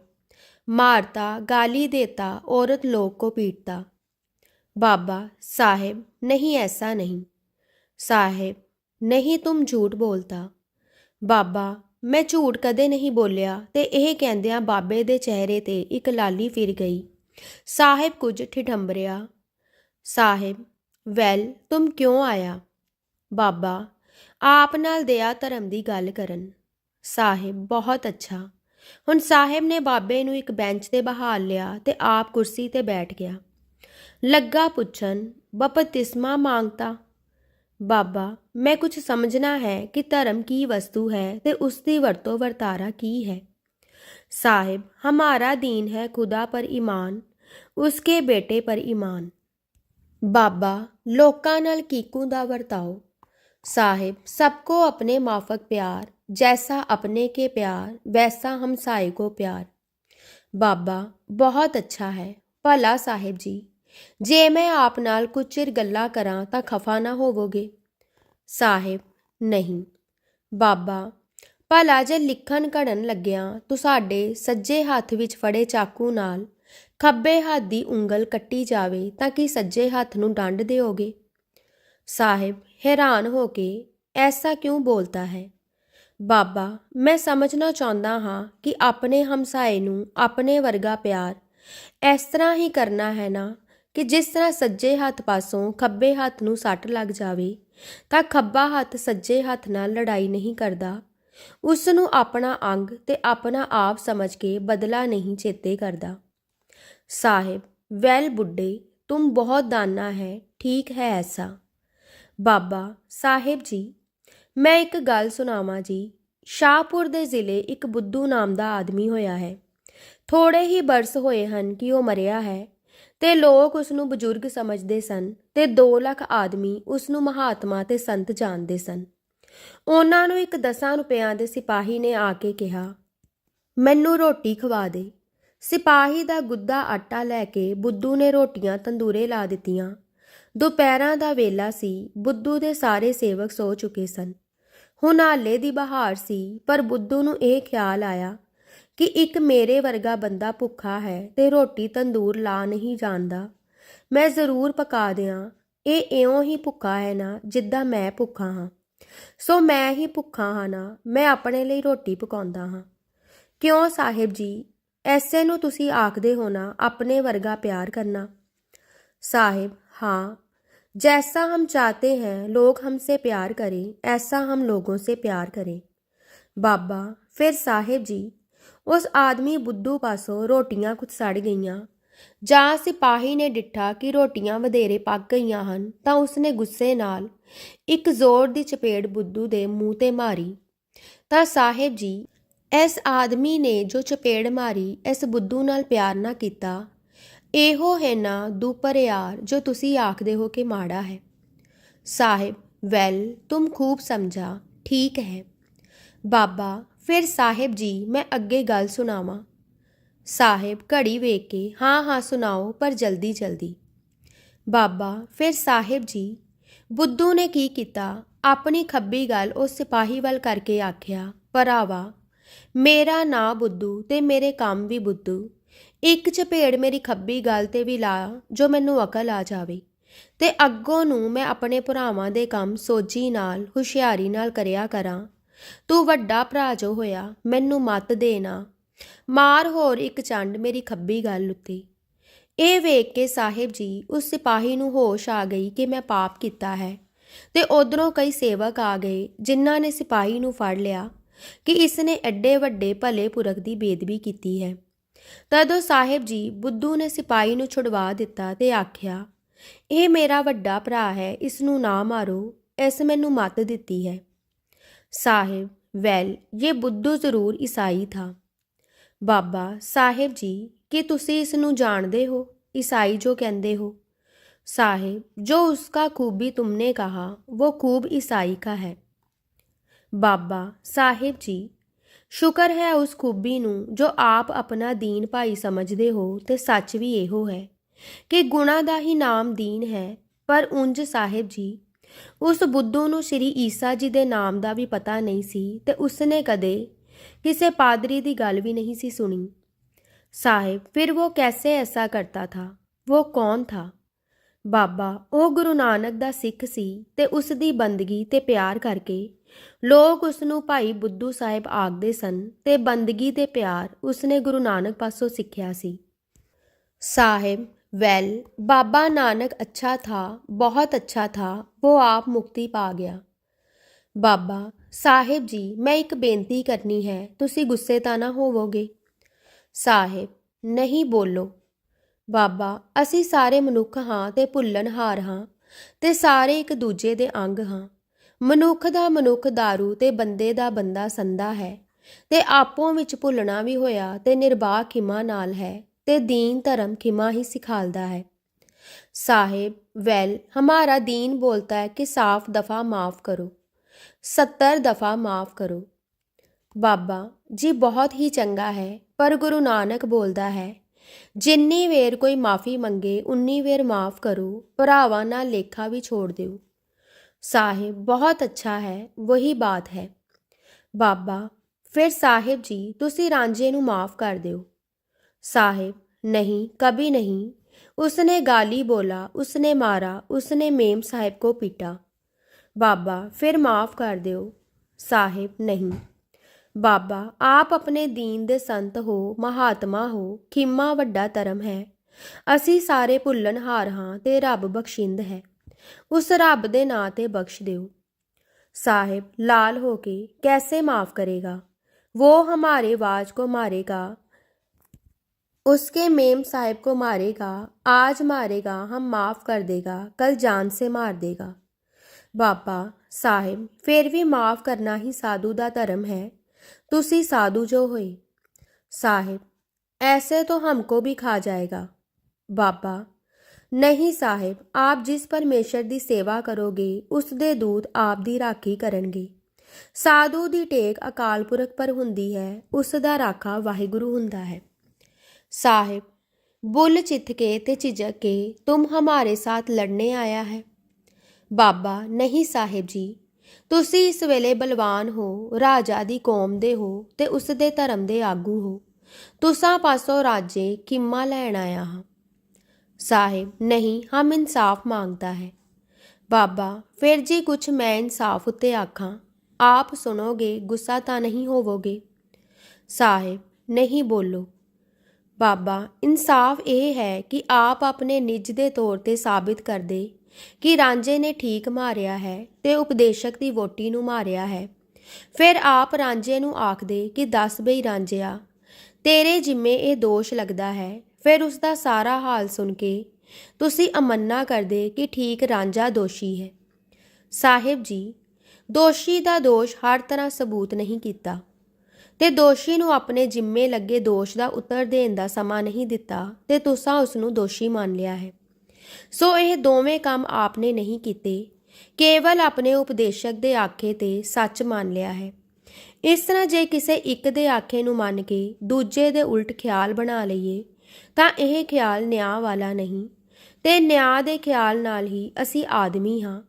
मारता गाली देता औरत लोग को पीटता बाबा साहिब नहीं ऐसा नहीं साहिब नहीं तुम झूठ बोलता ਬਾਬਾ ਮੈਂ ਝੂਠ ਕਦੇ ਨਹੀਂ ਬੋਲਿਆ ਤੇ ਇਹ ਕਹਿੰਦਿਆਂ ਬਾਬੇ ਦੇ ਚਿਹਰੇ ਤੇ ਇੱਕ ਲਾਲੀ ਫਿਰ ਗਈ ਸਾਹਿਬ ਕੁਝ ਠਿਠੰਬਰਿਆ ਸਾਹਿਬ ਵੈਲ ਤੂੰ ਕਿਉਂ ਆਇਆ? ਬਾਬਾ, ਆਪ ਨਾਲ ਦਇਆ ਧਰਮ ਦੀ ਗੱਲ ਕਰਨ। ਸਾਹਿਬ, ਬਹੁਤ ਅੱਛਾ। ਹੁਣ ਸਾਹਿਬ ਨੇ ਬਾਬੇ ਨੂੰ ਇੱਕ ਬੈਂਚ ਤੇ ਬਹਾਲ ਲਿਆ ਤੇ ਆਪ ਕੁਰਸੀ ਤੇ ਬੈਠ ਗਿਆ। ਲੱਗਾ ਪੁੱਛਣ, ਬਪਤਿਸਮਾ ਮੰਗਤਾ? ਬਾਬਾ, ਮੈਂ ਕੁਝ ਸਮਝਣਾ ਹੈ ਕਿ ਧਰਮ ਕੀ ਵਸਤੂ ਹੈ ਤੇ ਉਸ ਦੀ ਵਰਤੋਂ ਵਰਤਾਰਾ ਕੀ ਹੈ? ਸਾਹਿਬ, ਹਮਾਰਾ ਦੀਨ ਹੈ ਖੁਦਾ ਪਰ ਈਮਾਨ, ਉਸਕੇ ਬੇਟੇ ਪਰ ਈਮਾਨ। ਬਾਬਾ, ਲੋਕਾਂ ਨਾਲ ਕੀਕੂ ਦਾ ਵਰਤਾਓ। ਸਾਹਿਬ, ਸਭ ਕੋ ਆਪਣੇ ਮਾਫਕ ਪਿਆਰ, ਜੈਸਾ ਆਪਣੇ ਕੇ ਪਿਆਰ, ਵੈਸਾ ਹਮਸਾਏ ਕੋ ਪਿਆਰ। ਬਾਬਾ, ਬਹੁਤ ਅੱਛਾ ਹੈ, ਭਲਾ ਸਾਹਿਬ ਜੀ। ਜੇ ਮੈਂ ਆਪ ਨਾਲ ਕੁਝ ਚਿਰ ਗੱਲਾਂ ਕਰਾਂ ਤਾਂ ਖਫਾ ਨਾ ਹੋਵੋਗੇ? ਸਾਹਿਬ, ਨਹੀਂ। ਬਾਬਾ, ਭਲਾ ਜੇ ਲਿਖਣ ਘੜਨ ਲੱਗਿਆ, ਤੂੰ ਸਾਡੇ ਸੱਜੇ ਹੱਥ ਵਿੱਚ ਫੜੇ ਚਾਕੂ ਨਾਲ ਖੱਬੇ ਹੱਥ ਦੀ ਉਂਗਲ ਕੱਟੀ ਜਾਵੇ ਤਾਂ ਕੀ ਸੱਜੇ ਹੱਥ ਨੂੰ ਡੰਡ ਦਿਓਗੇ? ਸਾਹਿਬ, ਹੈਰਾਨ ਹੋ ਕੇ ਐਸਾ ਕਿਉਂ ਬੋਲਤਾ ਹੈ? ਬਾਬਾ, ਮੈਂ ਸਮਝਣਾ ਚਾਹੁੰਦਾ ਹਾਂ ਕਿ ਆਪਣੇ ਹਮਸਾਏ ਨੂੰ ਆਪਣੇ ਵਰਗਾ ਪਿਆਰ ਇਸ ਤਰ੍ਹਾਂ ਹੀ ਕਰਨਾ ਹੈ ਨਾ ਕਿ ਜਿਸ ਤਰ੍ਹਾਂ ਸੱਜੇ ਹੱਥ ਪਾਸੋਂ ਖੱਬੇ ਹੱਥ ਨੂੰ ਸੱਟ ਲੱਗ ਜਾਵੇ, ਤਾਂ ਖੱਬਾ ਹੱਥ ਸੱਜੇ ਹੱਥ ਨਾਲ ਲੜਾਈ ਨਹੀਂ ਕਰਦਾ। ਉਸ ਨੂੰ ਆਪਣਾ ਅੰਗ ਤੇ ਆਪਣਾ ਆਪ ਸਮਝ ਕੇ ਬਦਲਾ ਨਹੀਂ ਚੇਤੇ ਕਰਦਾ। ਸਾਹਿਬ, ਵੈਲ ਬੁੱਢੇ, ਤੁਮ ਬਹੁਤ ਦਾਨਾ ਹੈ, ਠੀਕ ਹੈ ਐਸਾ। ਬਾਬਾ ਸਾਹਿਬ ਜੀ, ਮੈਂ ਇੱਕ ਗੱਲ ਸੁਣਾਵਾਂ ਜੀ। ਸ਼ਾਹਪੁਰ ਦੇ ਜ਼ਿਲ੍ਹੇ ਇੱਕ ਬੁੱਧੂ ਨਾਮ ਦਾ ਆਦਮੀ ਹੋਇਆ ਹੈ। ਥੋੜੇ ਹੀ ਬਰਸ ਹੋਏ ਹਨ ਕਿ ਉਹ ਮਰਿਆ ਹੈ ਤੇ ਲੋਕ ਉਸ ਨੂੰ ਬਜ਼ੁਰਗ ਸਮਝਦੇ ਸਨ ਤੇ 2 ਲੱਖ ਆਦਮੀ ਉਸ ਨੂੰ ਮਹਾਤਮਾ ਤੇ ਸੰਤ ਜਾਣਦੇ ਸਨ। ਉਹਨਾਂ ਨੂੰ ਇੱਕ 10 ਰੁਪਿਆਂ ਦੇ ਸਿਪਾਹੀ ਨੇ ਆ ਕੇ ਕਿਹਾ, ਮੈਨੂੰ ਰੋਟੀ ਖਵਾ ਦੇ। ਸਿਪਾਹੀ ਦਾ ਗੁੱਦਾ ਆਟਾ ਲੈ ਕੇ ਬੁੱਧੂ ਨੇ ਰੋਟੀਆਂ ਤੰਦੂਰੇ ਲਾ ਦਿੱਤੀਆਂ। ਦੁਪਹਿਰਾਂ ਦਾ ਵੇਲਾ ਸੀ, ਬੁੱਧੂ ਦੇ ਸਾਰੇ ਸੇਵਕ ਸੋ ਚੁੱਕੇ ਸਨ। ਹੁਣ ਹਾਲੇ ਦੀ ਬਹਾਰ ਸੀ, ਪਰ ਬੁੱਧੂ ਨੂੰ ਇਹ ਖਿਆਲ ਆਇਆ ਕਿ ਇੱਕ ਮੇਰੇ ਵਰਗਾ ਬੰਦਾ ਭੁੱਖਾ ਹੈ ਤੇ ਰੋਟੀ ਤੰਦੂਰ ਲਾ ਨਹੀਂ ਜਾਣਦਾ। ਮੈਂ ਜ਼ਰੂਰ ਪਕਾ ਦਿਆਂ। ਇਹ ਇਉਂ ਹੀ ਭੁੱਖਾ ਹੈ ਨਾ, ਜਿੱਦਾਂ ਮੈਂ ਭੁੱਖਾ ਹਾਂ। ਸੋ ਮੈਂ ਹੀ ਭੁੱਖਾ ਹਾਂ ਨਾ, ਮੈਂ ਆਪਣੇ ਲਈ ਰੋਟੀ ਪਕਾਉਂਦਾ ਹਾਂ। ਕਿਉਂ ਸਾਹਿਬ ਜੀ? ਐਸੇ ਨੂੰ ਤੁਸੀਂ ਆਖਦੇ ਹੋ ਨਾ ਆਪਣੇ ਵਰਗਾ ਪਿਆਰ ਕਰਨਾ साहिब हाँ जैसा हम चाहते हैं लोग हमसे प्यार करें ऐसा हम लोगों से प्यार करें ਬਾਬਾ ਫਿਰ ਸਾਹਿਬ ਜੀ ਉਸ ਆਦਮੀ ਬੁੱਧੂ ਪਾਸੋਂ ਰੋਟੀਆਂ ਕੁਝ ਸੜ ਗਈਆਂ ਜਾਂ ਸਿਪਾਹੀ ਨੇ ਡਿੱਠਾ ਕਿ ਰੋਟੀਆਂ ਵਧੇਰੇ ਪੱਕ ਗਈਆਂ ਹਨ ਤਾਂ ਉਸਨੇ ਗੁੱਸੇ ਨਾਲ ਇੱਕ ਜ਼ੋਰ ਦੀ ਚਪੇੜ ਬੁੱਧੂ ਦੇ ਮੂੰਹ ਤੇ ਮਾਰੀ ਤਾਂ ਸਾਹਿਬ ਜੀ ਇਸ ਆਦਮੀ ਨੇ ਜੋ ਚਪੇੜ ਮਾਰੀ, ਇਸ ਬੁੱਧੂ ਨਾਲ ਪਿਆਰ ਨਾ ਕੀਤਾ। ਇਹੋ ਹੈ ਨਾ ਦੁਪਰਿਆਰ ਜੋ ਤੁਸੀਂ ਆਖਦੇ ਹੋ ਕਿ ਮਾੜਾ ਹੈ। ਸਾਹਿਬ ਵੈਲ ਤੁਮ ਖੂਬ ਸਮਝਾ, ਠੀਕ ਹੈ। ਬਾਬਾ, ਫਿਰ ਸਾਹਿਬ ਜੀ, ਮੈਂ ਅੱਗੇ ਗੱਲ ਸੁਣਾਵਾਂ। ਸਾਹਿਬ, ਘੜੀ ਵੇਖ ਕੇ, ਹਾਂ ਹਾਂ, ਸੁਣਾਓ, ਪਰ ਜਲਦੀ ਜਲਦੀ। ਬਾਬਾ, ਫਿਰ ਸਾਹਿਬ ਜੀ, ਬੁੱਧੂ ਨੇ ਕੀ ਕੀਤਾ? ਆਪਣੀ ਖੱਬੀ ਗੱਲ ਉਸ ਸਿਪਾਹੀ ਵੱਲ ਕਰਕੇ ਆਖਿਆ, ਭਰਾਵਾ ਮੇਰਾ ਨਾਂ ਬੁੱਧੂ ਤੇ ਮੇਰੇ ਕੰਮ ਵੀ ਬੁੱਧੂ। ਇੱਕ ਚਪੇੜ ਮੇਰੀ ਖੱਬੀ ਗੱਲ ਤੇ ਵੀ ਲਾ, ਜੋ ਮੈਨੂੰ ਅਕਲ ਆ ਜਾਵੇ। ਤੇ ਅੱਗੋਂ ਨੂੰ ਮੈਂ ਆਪਣੇ ਭਰਾਵਾਂ ਦੇ ਕੰਮ ਸੋਝੀ ਨਾਲ, ਹੁਸ਼ਿਆਰੀ ਨਾਲ ਕਰਿਆ ਕਰਾਂ। ਤੂੰ ਵੱਡਾ ਭਰਾ ਜੋ ਹੋਇਆ, ਮੈਨੂੰ ਮੱਤ ਦੇਣਾ ਮਾਰ ਹੋਰ ਇੱਕ ਚੰਡ ਮੇਰੀ ਖੱਬੀ ਗੱਲ ਉੱਤੇ। ਇਹ ਵੇਖ ਕੇ ਸਾਹਿਬ ਜੀ ਉਸ ਸਿਪਾਹੀ ਨੂੰ ਹੋਸ਼ ਆ ਗਈ ਕਿ ਮੈਂ ਪਾਪ ਕੀਤਾ ਹੈ। ਤੇ ਉਧਰੋਂ ਕਈ ਸੇਵਕ ਆ ਗਏ, ਜਿਨ੍ਹਾਂ ਨੇ ਸਿਪਾਹੀ ਨੂੰ ਫੜ ਲਿਆ। ਕਿ ਇਸ ਨੇ ਐਡੇ ਵੱਡੇ ਭਲੇ ਪੁਰਖ ਦੀ ਬੇਦਬੀ ਕੀਤੀ ਹੈ। ਤਦੋਂ ਸਾਹਿਬ ਜੀ ਬੁੱਧੂ ਨੇ ਸਿਪਾਹੀ ਨੂੰ ਛੁਡਵਾ ਦਿੱਤਾ ਤੇ ਆਖਿਆ, ਇਹ ਮੇਰਾ ਵੱਡਾ ਭਰਾ ਹੈ ਇਸ ਨੂੰ ਨਾ ਮਾਰੋ, ਇਸ ਮੈਨੂੰ ਮੱਤ ਦਿੱਤੀ ਹੈ। ਸਾਹਿਬ, ਵੈਲ ਇਹ ਬੁੱਧੂ ਜ਼ਰੂਰ ਈਸਾਈ ਥਾ। ਬਾਬਾ, ਸਾਹਿਬ ਜੀ, ਕਿ ਤੁਸੀਂ ਇਸ ਨੂੰ ਜਾਣਦੇ ਹੋ? ਈਸਾਈ ਜੋ ਕਹਿੰਦੇ ਹੋ। ਸਾਹਿਬ, ਜੋ ਉਸਕਾ ਖੂਬੀ ਤੁਮਨੇ ਕਹਾ, ਵੋ ਖੂਬ ਈਸਾਈ ਕਾ ਹੈ। ਬਾਬਾ ਸਾਹਿਬ ਜੀ, ਸ਼ੁਕਰ ਹੈ ਉਸ ਖੂਬੀ ਨੂੰ ਜੋ ਆਪ ਆਪਣਾ ਦੀਨ ਭਾਈ ਸਮਝਦੇ ਹੋ ਤੇ ਸੱਚ ਵੀ ਇਹੋ ਹੈ ਕਿ ਗੁਣਾ ਦਾ ਹੀ ਨਾਮ ਦੀਨ ਹੈ। ਪਰ ਉੰਜ ਸਾਹਿਬ ਜੀ, ਉਸ ਬੁੱਧੂ ਨੂੰ ਸ੍ਰੀ ਈਸਾ ਜੀ ਦੇ ਨਾਮ ਦਾ ਵੀ ਪਤਾ ਨਹੀਂ ਸੀ ਤੇ ਉਸਨੇ ਕਦੇ ਕਿਸੇ ਪਾਦਰੀ ਦੀ ਗੱਲ ਵੀ ਨਹੀਂ ਸੀ ਸੁਣੀ। ਸਾਹਿਬ, ਫਿਰ ਉਹ ਕੈਸੇ ਐਸਾ ਕਰਤਾ ਥਾ? ਉਹ ਕੌਣ ਥਾ? ਬਾਬਾ, ਉਹ ਗੁਰੂ ਨਾਨਕ ਦਾ ਸਿੱਖ ਸੀ ਤੇ ਉਸ ਦੀ ਬੰਦਗੀ ਤੇ ਪਿਆਰ ਕਰਕੇ ਲੋਕ ਉਸ ਨੂੰ ਭਾਈ ਬੁੱਧੂ ਸਾਹਿਬ ਆਖਦੇ ਸਨ ਤੇ ਬੰਦਗੀ ਤੇ ਪਿਆਰ ਉਸਨੇ ਗੁਰੂ ਨਾਨਕ ਪਾਸੋਂ ਸਿੱਖਿਆ ਸੀ। ਸਾਹਿਬ, ਵੈਲ, ਬਾਬਾ ਨਾਨਕ ਅੱਛਾ ਥਾ, ਬਹੁਤ ਅੱਛਾ ਥਾ ਉਹ ਆਪ ਮੁਕਤੀ ਪਾ ਗਿਆ। ਬਾਬਾ, ਸਾਹਿਬ ਜੀ, ਮੈਂ ਇੱਕ ਬੇਨਤੀ ਕਰਨੀ ਹੈ, ਤੁਸੀਂ ਗੁੱਸੇ ਤਾਂ ਨਾ ਹੋਵੋਗੇ? ਸਾਹਿਬ, ਨਹੀਂ ਬੋਲੋ। ਬਾਬਾ, ਅਸੀਂ ਸਾਰੇ ਮਨੁੱਖ ਹਾਂ ਤੇ ਭੁੱਲਣਹਾਰ ਹਾਂ ਤੇ ਸਾਰੇ ਇੱਕ ਦੂਜੇ ਦੇ ਅੰਗ ਹਾਂ। ਮਨੁੱਖ ਦਾ ਮਨੁੱਖ ਦਾਰੂ ਤੇ ਬੰਦੇ ਦਾ ਬੰਦਾ ਸੰਦਾ ਹੈ ਤੇ ਆਪੋ ਵਿੱਚ ਭੁੱਲਣਾ ਵੀ ਹੋਇਆ ਤੇ ਨਿਰਵਾਹ ਖਿਮਾ ਨਾਲ ਹੈ ਤੇ ਦੀਨ ਧਰਮ ਕਿਮਾ ਹੀ ਸਿਖਾਲਦਾ ਹੈ। ਸਾਹਿਬ, ਵੈਲ, ਹਮਾਰਾ ਦੀਨ ਬੋਲਤਾ ਹੈ ਕਿ ਸਾਫ਼ ਦਫਾ ਮਾਫ ਕਰੋ 70 ਦਫਾ ਮਾਫ ਕਰੋ। ਬਾਬਾ, ਜੀ ਬਹੁਤ ਹੀ ਚੰਗਾ ਹੈ, ਪਰ ਗੁਰੂ ਨਾਨਕ ਬੋਲਦਾ ਹੈ, ਜਿੰਨੀ ਵੇਰ ਕੋਈ ਮਾਫੀ ਮੰਗੇ, ਉਨੀ ਵੇਰ ਮਾਫ ਕਰੋ, ਭਰਾਵਾਂ ਨਾਲ ਲੇਖਾ ਵੀ ਛੋੜ ਦਿਓ। ਸਾਹਿਬ ਬਹੁਤ ਅੱਛਾ ਹੈ ਵਹੀ ਬਾਤ ਹੈ ਬਾਬਾ ਫਿਰ ਸਾਹਿਬ ਜੀ ਤੁਸੀਂ ਰਾਂਝੇ ਨੂੰ ਮਾਫ ਕਰ ਦਿਓ ਸਾਹਿਬ ਨਹੀਂ कभी ਨਹੀਂ ਉਸਨੇ ਗਾਲੀ ਬੋਲਾ ਉਸਨੇ ਮਾਰਾ ਉਸਨੇ ਮੇਮ ਸਾਹਿਬ ਕੋ ਪੀਟਾ ਬਾਬਾ ਫਿਰ ਮਾਫ਼ ਕਰ ਦਿਓ ਸਾਹਿਬ ਨਹੀਂ ਬਾਬਾ ਆਪ ਆਪਣੇ ਦੀਨ ਦੇ ਸੰਤ ਹੋ ਮਹਾਤਮਾ ਹੋ ਖਿਮਾ ਵੱਡਾ ਧਰਮ ਹੈ ਅਸੀਂ ਸਾਰੇ ਭੁੱਲਣਹਾਰ ਹਾਂ ਤੇ ਰੱਬ ਬਖਸ਼ਿੰਦ ਹੈ ਉਸ ਰੱਬ ਦੇ ਨਾਂ ਤੇ ਬਖਸ਼ ਦਿਓ साहिब लाल होके कैसे माफ करेगा वो हमारे वाज को मारेगा उसके मेम साहिब को मारेगा आज मारेगा हम माफ कर देगा कल जान से मार देगा ਬਾਬਾ ਸਾਹਿਬ ਫਿਰ ਵੀ ਮਾਫ ਕਰਨਾ ਹੀ ਸਾਧੂ ਦਾ ਧਰਮ ਹੈ ਤੁਸੀਂ ਸਾਧੂ ਜੋ ਹੋਏ ਸਾਹਿਬ ऐसे तो हमको भी खा जाएगा ਬਾਬਾ ਨਹੀਂ ਸਾਹਿਬ, ਆਪ ਜਿਸ ਪਰਮੇਸ਼ਰ ਦੀ ਸੇਵਾ ਕਰੋਗੇ, ਉਸ ਦੇ ਦੂਤ ਆਪ ਦੀ ਰਾਖੀ ਕਰਨਗੇ। ਸਾਧੂ ਦੀ ਟੇਕ ਅਕਾਲ ਪੁਰਖ ਪਰ ਹੁੰਦੀ ਹੈ, ਉਸ ਦਾ ਰਾਖਾ ਵਾਹਿਗੁਰੂ ਹੁੰਦਾ ਹੈ। ਸਾਹਿਬ, ਬੁੱਲ ਚਿੱਥ ਕੇ ਤੇ ਝਿਜਕ ਕੇ ਤੁਮ ਹਮਾਰੇ ਸਾਥ ਲੜਨੇ ਆਇਆ ਹੈ। ਬਾਬਾ, ਨਹੀਂ ਸਾਹਿਬ ਜੀ, ਤੁਸੀਂ ਇਸ ਵੇਲੇ ਬਲਵਾਨ ਹੋ, ਰਾਜਾ ਦੀ ਕੌਮ ਦੇ ਹੋ ਤੇ ਉਸ ਦੇ ਧਰਮ ਦੇ ਆਗੂ ਹੋ। ਤੁਸਾਂ ਪਾਸੋਂ ਰਾਜੇ ਕਿੰਮਾ ਲੈਣ ਆਇਆ ਹਾਂ। ਸਾਹਿਬ, ਨਹੀਂ, ਹਮ ਇਨਸਾਫ ਮੰਗਦਾ ਹੈ। ਬਾਬਾ, ਫਿਰ ਜੀ ਕੁਛ ਮੈਂ ਇਨਸਾਫ ਉੱਤੇ ਆਖਾਂ, ਆਪ ਸੁਣੋਗੇ, ਗੁੱਸਾ ਤਾਂ ਨਹੀਂ ਹੋਵੋਗੇ? ਸਾਹਿਬ, ਨਹੀਂ ਬੋਲੋ। ਬਾਬਾ, ਇਨਸਾਫ ਇਹ ਹੈ ਕਿ ਆਪ ਆਪਣੇ ਨਿੱਜ ਦੇ ਤੌਰ ਤੇ ਸਾਬਿਤ ਕਰਦੇ ਕਿ ਰਾਂਝੇ ਨੇ ਠੀਕ ਮਾਰਿਆ ਹੈ ਤੇ ਉਪਦੇਸ਼ਕ ਦੀ ਵੋਟੀ ਨੂੰ ਮਾਰਿਆ ਹੈ। ਫਿਰ ਆਪ ਰਾਂਝੇ ਨੂੰ ਆਖਦੇ ਕਿ ਦੱਸ ਬਈ ਰਾਂਝਿਆ, ਤੇਰੇ ਜਿੰਮੇ ਇਹ ਦੋਸ਼ ਲੱਗਦਾ ਹੈ ਫਿਰ ਉਸ ਦਾ ਸਾਰਾ ਹਾਲ ਸੁਣ ਕੇ ਤੁਸੀਂ ਅਮੰਨਾ ਕਰਦੇ ਕਿ ਠੀਕ ਰਾਂਝਾ ਦੋਸ਼ੀ ਹੈ। ਸਾਹਿਬ ਜੀ, ਦੋਸ਼ੀ ਦਾ ਦੋਸ਼ ਹਰ ਤਰ੍ਹਾਂ ਸਬੂਤ ਨਹੀਂ ਕੀਤਾ ਤੇ ਦੋਸ਼ੀ ਨੂੰ ਆਪਣੇ ਜਿੰਮੇ ਲੱਗੇ ਦੋਸ਼ ਦਾ ਉੱਤਰ ਦੇਣ ਦਾ ਸਮਾਂ ਨਹੀਂ ਦਿੱਤਾ ਤੇ ਤੁਸਾਂ ਉਸ ਨੂੰ ਦੋਸ਼ੀ ਮੰਨ ਲਿਆ ਹੈ। ਸੋ ਇਹ ਦੋਵੇਂ ਕੰਮ ਆਪਨੇ ਨਹੀਂ ਕੀਤੇ, ਕੇਵਲ ਆਪਣੇ ਉਪਦੇਸ਼ਕ ਦੇ ਆਖੇ ਤੇ ਸੱਚ ਮੰਨ ਲਿਆ ਹੈ। ਇਸ ਤਰ੍ਹਾਂ ਜੇ ਕਿਸੇ ਇੱਕ ਦੇ ਆਖੇ ਨੂੰ ਮੰਨ ਕੇ ਦੂਜੇ ਦੇ ਉਲਟ ਖਿਆਲ ਬਣਾ ਲਈਏ ਤਾਂ ਇਹ ਖਿਆਲ ਨਿਆਂ ਵਾਲਾ ਨਹੀਂ। ਤੇ ਨਿਆਂ ਦੇ ਖਿਆਲ ਨਾਲ ਹੀ ਅਸੀਂ ਆਦਮੀ ਹਾਂ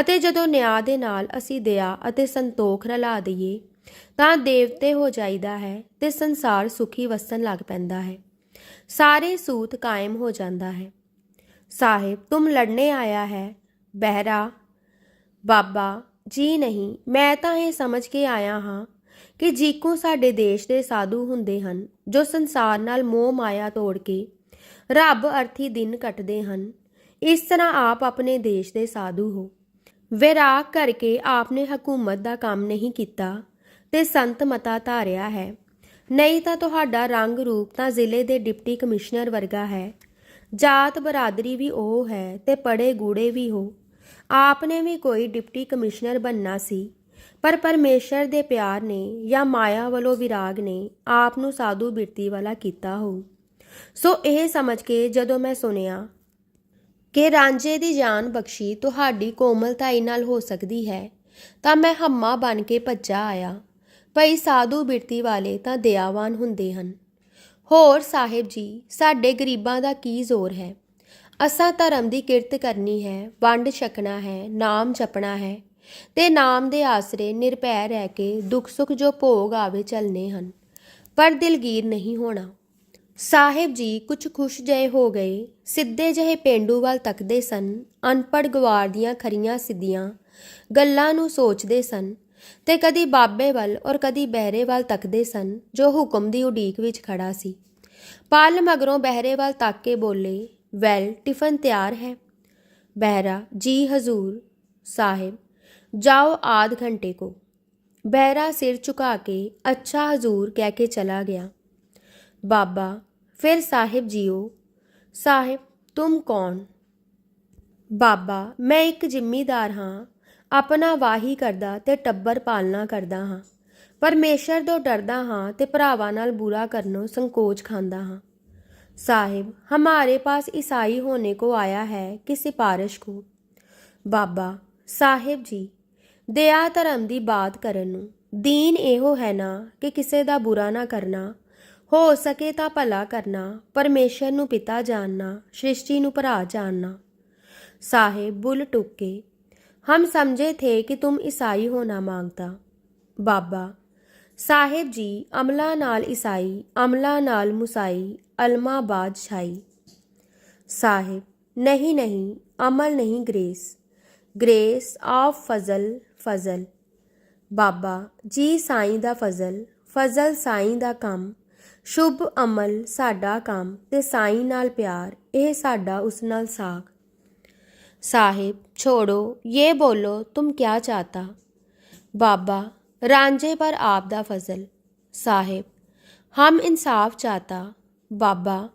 ਅਤੇ ਜਦੋਂ ਨਿਆਂ ਦੇ ਨਾਲ ਅਸੀਂ ਦਇਆ ਅਤੇ ਸੰਤੋਖ ਰਲਾ ਦਈਏ, ਤਾਂ ਦੇਵਤੇ ਹੋ ਜਾਈਦਾ ਹੈ ਤੇ ਸੰਸਾਰ ਸੁਖੀ ਵਸਣ ਲੱਗ ਪੈਂਦਾ ਹੈ। ਸਾਰੇ ਸੂਤ ਕਾਇਮ ਹੋ ਜਾਂਦਾ ਹੈ। ਸਾਹਿਬ, ਤੁਮ ਲੜਨੇ ਆਇਆ ਹੈ। ਬਹਿਰਾ, ਬਾਬਾ, ਜੀ ਨਹੀਂ, ਮੈਂ ਤਾਂ ਇਹ ਸਮਝ ਕੇ ਆਇਆ ਹਾਂ ਕਿ ਜੀਕੋ ਸਾਡੇ ਦੇਸ਼ ਦੇ ਸਾਧੂ ਹੁੰਦੇ ਹਨ, ਜੋ ਸੰਸਾਰ ਨਾਲ ਮੋਹ ਮਾਇਆ ਤੋੜ ਕੇ ਰੱਬ ਅਰਥੀ ਦਿਨ ਕੱਟਦੇ ਹਨ, ਇਸ ਤਰ੍ਹਾਂ ਆਪ ਆਪਣੇ ਦੇਸ਼ ਦੇ ਸਾਧੂ ਹੋ। ਵਿਰਾਗ ਕਰਕੇ ਆਪਨੇ ਹਕੂਮਤ ਦਾ ਕੰਮ ਨਹੀਂ ਕੀਤਾ ਤੇ ਸੰਤ ਮਤਾ ਧਾਰਿਆ ਹੈ। ਨਹੀਂ ਤਾਂ ਤੁਹਾਡਾ ਰੰਗ ਰੂਪ ਤਾਂ ਜ਼ਿਲ੍ਹੇ ਦੇ ਡਿਪਟੀ ਕਮਿਸ਼ਨਰ ਵਰਗਾ ਹੈ। ਜਾਤ ਬਰਾਦਰੀ ਵੀ ਉਹ ਹੈ ਤੇ ਪੜੇ ਗੂੜੇ ਵੀ ਹੋ। ਆਪਨੇ ਵੀ ਕੋਈ ਡਿਪਟੀ ਕਮਿਸ਼ਨਰ ਬੰਨਾ ਸੀ। ਪਰ ਪਰਮੇਸ਼ਰ ਦੇ ਪਿਆਰ ਨੇ ਜਾਂ ਮਾਇਆ ਵੱਲੋਂ ਵਿਰਾਗ ਨੇ ਆਪ ਨੂੰ ਸਾਧੂ ਬਿਰਤੀ ਵਾਲਾ ਕੀਤਾ ਹੋ। ਸੋ ਇਹ ਸਮਝ ਕੇ ਜਦੋਂ ਮੈਂ ਸੁਣਿਆ ਕਿ ਰਾਂਝੇ ਦੀ ਜਾਨ ਬਖਸ਼ੀ ਤੁਹਾਡੀ ਕੋਮਲਤਾਈ ਨਾਲ ਹੋ ਸਕਦੀ ਹੈ, ਤਾਂ ਮੈਂ ਹੰਮਾ ਬਣ ਕੇ ਭੱਜਾ ਆਇਆ। ਭਈ ਸਾਧੂ ਬਿਰਤੀ ਵਾਲੇ ਤਾਂ ਦਇਆਵਾਨ ਹੁੰਦੇ ਹਨ। ਹੋਰ ਸਾਹਿਬ ਜੀ, ਸਾਡੇ ਗਰੀਬਾਂ ਦਾ ਕੀ ਜ਼ੋਰ ਹੈ? ਅਸਾਂ ਧਰਮ ਦੀ ਕਿਰਤ ਕਰਨੀ ਹੈ, ਵੰਡ ਛਕਣਾ ਹੈ, ਨਾਮ ਜਪਣਾ ਹੈ ਤੇ ਨਾਮ ਦੇ ਆਸਰੇ ਨਿਰਭੈ ਰਹਿ ਕੇ ਦੁੱਖ ਸੁੱਖ ਜੋ ਭੋਗ ਆਵੇ ਚੱਲਨੇ ਹਨ, ਪਰ ਦਿਲਗੀਰ ਨਹੀਂ ਹੋਣਾ। ਸਾਹਿਬ ਜੀ ਕੁਝ ਖੁਸ਼ ਜਏ ਹੋ ਗਏ, ਸਿੱਧੇ ਜਿਹੇ ਪੇਂਡੂ ਵੱਲ ਤੱਕਦੇ ਸਨ ਅਨਪੜ ਗਵਾਰ ਦੀਆਂ ਖਰੀਆਂ ਸਿੱਧੀਆਂ ਗੱਲਾਂ ਨੂੰ ਸੋਚਦੇ ਸਨ ਤੇ ਕਦੀ ਬਾਬੇ ਵੱਲ ਔਰ ਕਦੀ ਬਹਿਰੇ ਵੱਲ ਤੱਕਦੇ ਸਨ, ਜੋ ਹੁਕਮ ਦੀ ਉਡੀਕ ਵਿੱਚ ਖੜਾ ਸੀ। ਪਲ ਮਗਰੋਂ ਬਹਿਰੇ ਵੱਲ ਤੱਕ ਕੇ ਬੋਲੇ, ਵੈਲ, ਟਿਫਨ ਤਿਆਰ ਹੈ। ਬਹਿਰਾ, ਜੀ ਹਜ਼ੂਰ, ਸਾਹਿਬ। ਜਾਓ ਆਧ ਘੰਟੇ ਕੋ ਬਹਿਰਾ ਸਿਰ ਝੁਕਾ ਕੇ ਅੱਛਾ ਹਜ਼ੂਰ ਕਹਿ ਕੇ ਚਲਾ ਗਿਆ ਬਾਬਾ ਫਿਰ ਸਾਹਿਬ ਜੀਓ ਸਾਹਿਬ ਤੁਮ ਕੌਣ ਬਾਬਾ ਮੈਂ ਇੱਕ ਜ਼ਿੰਮੇਦਾਰ ਹਾਂ ਆਪਣਾ ਵਾਹੀ ਕਰਦਾ ਤੇ ਟੱਬਰ ਪਾਲਣਾ ਕਰਦਾ ਹਾਂ ਪਰਮੇਸ਼ਰ ਤੋਂ ਡਰਦਾ ਹਾਂ ਤੇ ਭਰਾਵਾਂ ਨਾਲ ਬੁਰਾ ਕਰਨੋਂ ਸੰਕੋਚ ਖਾਂਦਾ ਹਾਂ साहिब हमारे पास ईसाई होने को आया है कि सिफारिश को ਬਾਬਾ ਸਾਹਿਬ ਜੀ ਦਇਆ ਧਰਮ ਦੀ ਬਾਤ ਕਰਨ ਨੂੰ। ਦੀਨ ਇਹੋ ਹੈ ਨਾ ਕਿ ਕਿਸੇ ਦਾ ਬੁਰਾ ਨਾ ਕਰਨਾ। ਹੋ ਸਕੇ ਤਾਂ ਭਲਾ ਕਰਨਾ। ਪਰਮੇਸ਼ਰ ਨੂੰ ਪਿਤਾ ਜਾਣਨਾ। ਸ੍ਰਿਸ਼ਟੀ ਨੂੰ ਭਰਾ ਜਾਣਨਾ। ਸਾਹਿਬ ਬੁੱਲ ਟੁੱਕੇ, ਹਮ ਸਮਝੇ ਥੇ ਕਿ ਤੁਮ ਈਸਾਈ ਹੋਣਾ ਮੰਗਤਾ। ਬਾਬਾ, ਸਾਹਿਬ ਜੀ, ਅਮਲਾ ਨਾਲ ਈਸਾਈ, ਅਮਲਾ ਨਾਲ ਮੁਸਾਈ, ਅਲਮਾ ਬਾਦਸ਼ਾਹੀ। ਸਾਹਿਬ, ਨਹੀਂ ਨਹੀਂ, ਅਮਲ ਨਹੀਂ ਗ੍ਰੇਸ। ਗ੍ਰੇਸ ਆਫ ਫਜ਼ਲ ਫਜ਼ਲ। ਬਾਬਾ, ਜੀ ਸਾਈਂ ਦਾ ਫਜ਼ਲ ਫਜ਼ਲ ਸਾਈਂ ਦਾ ਕੰਮ। ਸ਼ੁਭ ਅਮਲ ਸਾਡਾ ਕੰਮ ਤੇ ਸਾਈਂ ਨਾਲ ਪਿਆਰ, ਇਹ ਸਾਡਾ ਉਸ ਨਾਲ ਸਾਗ। ਸਾਹਿਬ, ਛੋੜੋ ਇਹ ਬੋਲੋ, ਤੁਮ ਕਿਆ ਚਾਹਤਾ? ਬਾਬਾ, ਰਾਂਝੇ ਪਰ ਆਪ ਦਾ ਫਜ਼ਲ। ਸਾਹਿਬ, ਹਮ ਇਨਸਾਫ ਚਾਹਤਾ। ਬਾਬਾ,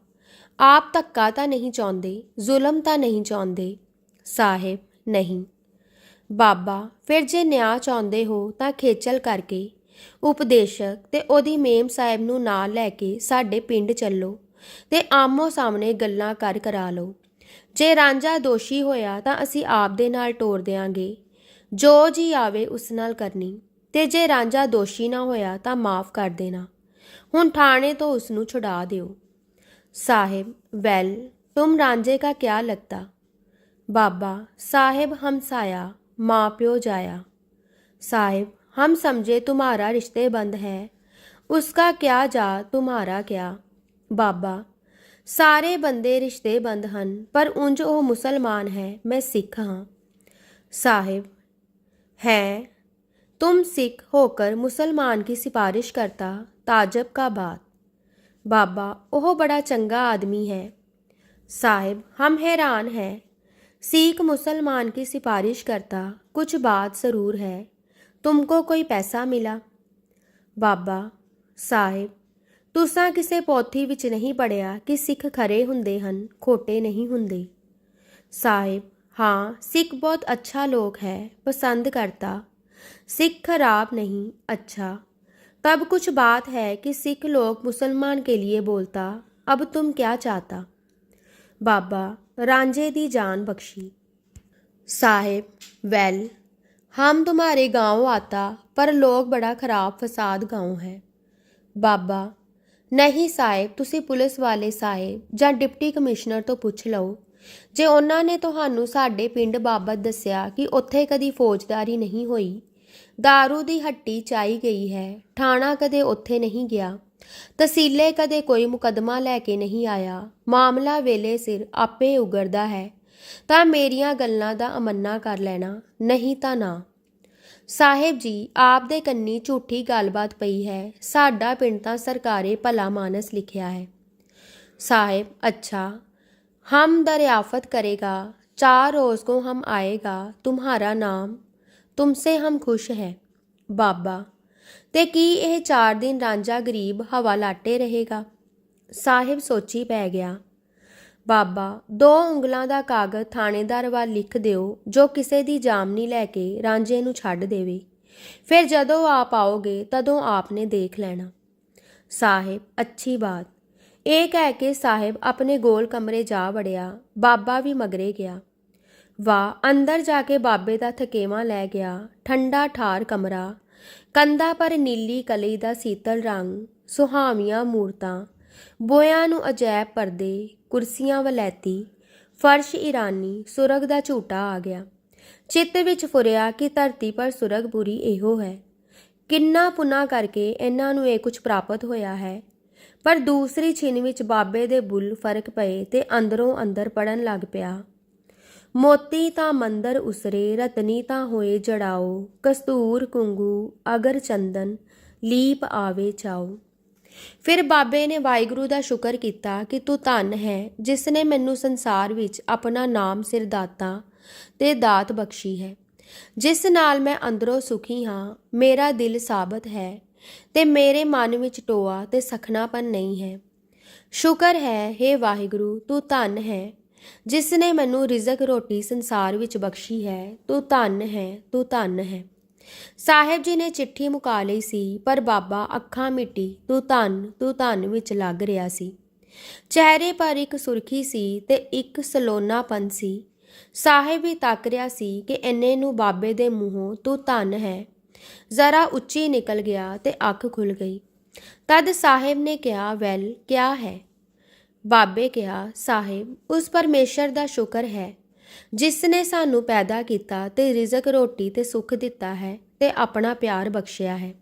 ਆਪ ਧੱਕਾ ਤਾਂ ਨਹੀਂ ਚਾਹੁੰਦੇ, ਜ਼ੁਲਮ ਤਾਂ ਨਹੀਂ ਚਾਹੁੰਦੇ। ਸਾਹਿਬ, ਨਹੀਂ। ਬਾਬਾ, ਫਿਰ ਜੇ ਨਿਆਂ ਚਾਹੁੰਦੇ ਹੋ ਤਾਂ ਖੇਚਲ ਕਰਕੇ ਉਪਦੇਸ਼ਕ ਤੇ ਉਹਦੀ ਮੇਮ ਸਾਹਿਬ ਨੂੰ ਨਾਲ ਲੈ ਕੇ ਸਾਡੇ ਪਿੰਡ ਚੱਲੋ ਤੇ ਆਮੋ ਸਾਹਮਣੇ ਗੱਲਾਂ ਕਰ ਕਰਾ ਲਓ। ਜੇ ਰਾਂਝਾ ਦੋਸ਼ੀ ਹੋਇਆ ਤਾਂ ਅਸੀਂ ਆਪ ਦੇ ਨਾਲ ਟੋਰ ਦੇਾਂਗੇ ਜੋ ਜੀ ਆਵੇ ਉਸ ਨਾਲ ਕਰਨੀ, ਤੇ ਜੇ ਰਾਂਝਾ ਦੋਸ਼ੀ ਨਾ ਹੋਇਆ ਤਾਂ ਮਾਫ ਕਰ ਦੇਣਾ। ਹੁਣ ਥਾਣੇ ਤੋਂ ਉਸ ਨੂੰ ਛੁਡਾ ਦਿਓ। ਸਾਹਿਬ, ਵੈਲ, ਤੁਮ ਰਾਂਝੇ ਕਾ ਕਿਆ ਲੱਗਤਾ? ਬਾਬਾ, ਸਾਹਿਬ ਹਮਸਾਇਆ माँ प्यो जाया साहिब हम समझे तुम्हारा रिश्ते बंद है उसका क्या जा तुम्हारा क्या बाबा ਸਾਰੇ ਬੰਦੇ ਰਿਸ਼ਤੇਬੰਦ ਹਨ ਪਰ ਉਂਝ ਉਹ ਮੁਸਲਮਾਨ ਹੈ ਮੈਂ ਸਿੱਖ ਹਾਂ ਸਾਹਿਬ है तुम सिख होकर मुसलमान की सिफारिश करता ताजब का बात बाबा ओह बड़ा चंगा आदमी है साहिब हम हैरान हैं सिख मुसलमान की सिफारिश करता कुछ बात ज़रूर है तुमको कोई पैसा मिला ਬਾਬਾ ਸਾਹਿਬ ਤੁਸਾਂ ਕਿਸੇ ਪੋਥੀ ਵਿੱਚ ਨਹੀਂ ਪੜਿਆ ਕਿ ਸਿੱਖ ਖਰੇ ਹੁੰਦੇ ਹਨ ਖੋਟੇ ਨਹੀਂ ਹੁੰਦੇ ਸਾਹਿਬ ਹਾਂ ਸਿੱਖ ਬਹੁਤ ਅੱਛਾ ਲੋਕ ਹੈ ਪਸੰਦ ਕਰਤਾ सिख खराब नहीं अच्छा तब कुछ बात है कि सिख लोग मुसलमान के लिए बोलता अब तुम क्या चाहता बाबा रांझे दी जान बख्शी साहिब वेल हम तुम्हारे गांव आता पर लोग बड़ा खराब फसाद गांव है ਬਾਬਾ ਨਹੀਂ ਸਾਹਿਬ ਤੁਸੀਂ ਪੁਲਿਸ ਵਾਲੇ ਸਾਹਿਬ ਜਾਂ ਡਿਪਟੀ ਕਮਿਸ਼ਨਰ ਤੋਂ ਪੁੱਛ ਲਓ ਜੇ ਉਹਨਾਂ ਨੇ ਤੁਹਾਨੂੰ ਸਾਡੇ ਪਿੰਡ ਬਾਬਤ ਦੱਸਿਆ ਕਿ ਉੱਥੇ ਕਦੀ ਫੌਜਦਾਰੀ ਨਹੀਂ ਹੋਈ दारू ਦੀ ਹੱਟੀ ਚਾਈ ਗਈ ਹੈ ਥਾਣਾ ਕਦੇ ਉੱਥੇ ਨਹੀਂ ਗਿਆ ਤਸੀਲੇ ਕਦੇ ਕੋਈ ਮੁਕਦਮਾ ਲੈ ਕੇ ਨਹੀਂ ਆਇਆ। ਮਾਮਲਾ ਵੇਲੇ ਸਿਰ ਆਪੇ ਉਗਰਦਾ ਹੈ। ਤਾਂ ਮੇਰੀਆਂ ਗੱਲਾਂ ਦਾ ਅਮੰਨਾ ਕਰ ਲੈਣਾ, ਨਹੀਂ ਤਾਂ ਨਾ। ਸਾਹਿਬ ਜੀ, ਆਪ ਦੇ ਕੰਨੀ ਝੂਠੀ ਗੱਲਬਾਤ ਪਈ ਹੈ। ਸਾਡਾ ਪਿੰਡ ਤਾਂ ਸਰਕਾਰੇ ਭਲਾ ਮਾਨਸ ਲਿਖਿਆ ਹੈ। ਸਾਹਿਬ, ਅੱਛਾ। ਹਮ ਦਰਿਆਫਤ ਕਰੇਗਾ। ਚਾਰ ਰੋਜ਼ ਕੋ ਹਮ ਆਏਗਾ। ਤੁਹਾਰਾ ਨਾਮ। ਤੁਮਸੇ ਹਮ ਖੁਸ਼ ਹੈ। ਬਾਬਾ ਤੇ ਕੀ ਇਹ ਚਾਰ ਦਿਨ ਰਾਂਝਾ ਗਰੀਬ ਹਵਾ ਲਾਟੇ ਰਹੇਗਾ? ਸਾਹਿਬ ਸੋਚੀ ਪੈ ਗਿਆ। ਬਾਬਾ, ਦੋ ਉਂਗਲਾਂ ਦਾ ਕਾਗਜ਼ ਥਾਣੇਦਾਰ ਵੱਲ ਲਿਖ ਦਿਓ, ਜੋ ਕਿਸੇ ਦੀ ਜਾਮਨੀ ਲੈ ਕੇ ਰਾਂਝੇ ਨੂੰ ਛੱਡ ਦੇਵੇ। ਫਿਰ ਜਦੋਂ ਆਪ ਆਓਗੇ, ਤਦੋਂ ਆਪਨੇ ਦੇਖ ਲੈਣਾ। ਸਾਹਿਬ, ਅੱਛੀ ਬਾਤ। ਇਹ ਕਹਿ ਕੇ ਸਾਹਿਬ ਆਪਣੇ ਗੋਲ ਕਮਰੇ ਜਾ ਵੜਿਆ। ਬਾਬਾ ਵੀ ਮਗਰੇ ਗਿਆ। ਵਾਹ, ਅੰਦਰ ਜਾ ਕੇ ਬਾਬੇ ਦਾ ਥਕੇਵਾਂ ਲੈ ਗਿਆ। ਠੰਡਾ ਠਾਰ ਕਮਰਾ। ਕੰਧਾਂ ਪਰ ਨੀਲੀ ਕਲੀ ਦਾ ਸੀਤਲ ਰੰਗ, ਸੁਹਾਵੀਆਂ ਮੂਰਤਾਂ, ਬੋਇਆਂ ਨੂੰ ਅਜੈਬ ਪਰਦੇ, ਕੁਰਸੀਆਂ ਵਲੈਤੀ, ਫਰਸ਼ ਈਰਾਨੀ, ਸੁਰਗ ਦਾ ਝੂਟਾ ਆ ਗਿਆ। ਚਿੱਤ ਵਿੱਚ ਫੁਰਿਆ ਕਿ ਧਰਤੀ ਪਰ ਸੁਰਗ ਸੁਰਗਪੁਰੀ ਇਹੋ ਹੈ। ਕਿੰਨਾ ਪੁਨਾ ਕਰਕੇ ਇਹਨਾਂ ਨੂੰ ਇਹ ਕੁਝ ਪ੍ਰਾਪਤ ਹੋਇਆ ਹੈ। ਪਰ ਦੂਸਰੀ ਛਿਨ ਵਿੱਚ ਬਾਬੇ ਦੇ ਬੁੱਲ ਫ਼ਰਕ ਪਏ ਤੇ ਅੰਦਰੋਂ ਅੰਦਰ ਪੜਨ ਲੱਗ ਪਿਆ। ਮੋਤੀ ਤਾਂ ਮੰਦਰ ਉਸਰੇ, ਰਤਨੀ ਤਾਂ ਹੋਏ ਜੜਾਓ। ਕਸਤੂਰ ਕੁੰਗੂ, ਅਗਰ ਚੰਦਨ, ਲੀਪ ਆਵੇ ਚਾਓ। ਫਿਰ ਬਾਬੇ ਨੇ ਵਾਹਿਗੁਰੂ ਦਾ ਸ਼ੁਕਰ ਕੀਤਾ ਕਿ ਤੂੰ ਧੰਨ ਹੈ, ਜਿਸ ਨੇ ਮੈਨੂੰ ਸੰਸਾਰ ਵਿੱਚ ਆਪਣਾ ਨਾਮ ਸਿਰ ਦਾਤਾ ਤੇ ਦਾਤ ਬਖਸ਼ੀ ਹੈ। ਜਿਸ ਨਾਲ ਮੈਂ ਅੰਦਰੋਂ ਸੁਖੀ ਹਾਂ, ਮੇਰਾ ਦਿਲ ਸਾਬਤ ਹੈ ਤੇ ਮੇਰੇ ਮਨ ਵਿੱਚ ਟੋਆ ਤੇ ਸਖਣਾਪਨ ਨਹੀਂ ਹੈ। ਸ਼ੁਕਰ ਹੈ हे ਵਾਹਿਗੁਰੂ, ਤੂੰ ਧੰਨ ਹੈ। ਜਿਸ ਨੇ ਮੈਨੂੰ ਰਿਜ਼ਕ ਰੋਟੀ ਸੰਸਾਰ ਵਿੱਚ ਬਖਸ਼ੀ ਹੈ, ਤੂੰ ਧੰਨ ਹੈ, ਤੂੰ ਧੰਨ ਹੈ। ਸਾਹਿਬ ਜੀ ਨੇ ਚਿੱਠੀ ਮੁਕਾ ਲਈ ਸੀ, ਪਰ ਬਾਬਾ ਅੱਖਾਂ ਮਿੱਟੀ, ਤੂੰ ਧੰਨ ਤੂੰ ਧੰਨ ਵਿੱਚ ਲੱਗ ਰਿਹਾ ਸੀ। ਚਿਹਰੇ ਪਰ ਇੱਕ ਸੁਰਖੀ ਸੀ ਤੇ ਇੱਕ ਸਲੋਨਾਪਨ ਸੀ। ਸਾਹਿਬ ਵੀ ਤੱਕ ਰਿਹਾ ਸੀ ਕਿ ਇੰਨੇ ਨੂੰ ਬਾਬੇ ਦੇ ਮੂੰਹੋਂ ਤੂੰ ਧੰਨ ਹੈ। ਜ਼ਰਾ ਉੱਚੀ ਨਿਕਲ ਗਿਆ ਤੇ ਅੱਖ ਖੁੱਲ ਗਈ। ਤਦ ਸਾਹਿਬ ਨੇ ਕਿਹਾ, ਵੈਲ, ਕਿਆ ਹੈ? ਬਾਬੇ ਕਿਹਾ, ਸਾਹਿਬ, ਉਸ ਪਰਮੇਸ਼ਰ ਦਾ ਸ਼ੁਕਰ ਹੈ। ਜਿਸ ਨੇ ਸਾਨੂੰ ਪੈਦਾ ਕੀਤਾ ਤੇ ਰਿਜ਼ਕ, ਰੋਟੀ ਤੇ ਸੁੱਖ ਦਿੱਤਾ ਹੈ ਤੇ ਆਪਣਾ ਪਿਆਰ ਬਖਸ਼ਿਆ ਹੈ।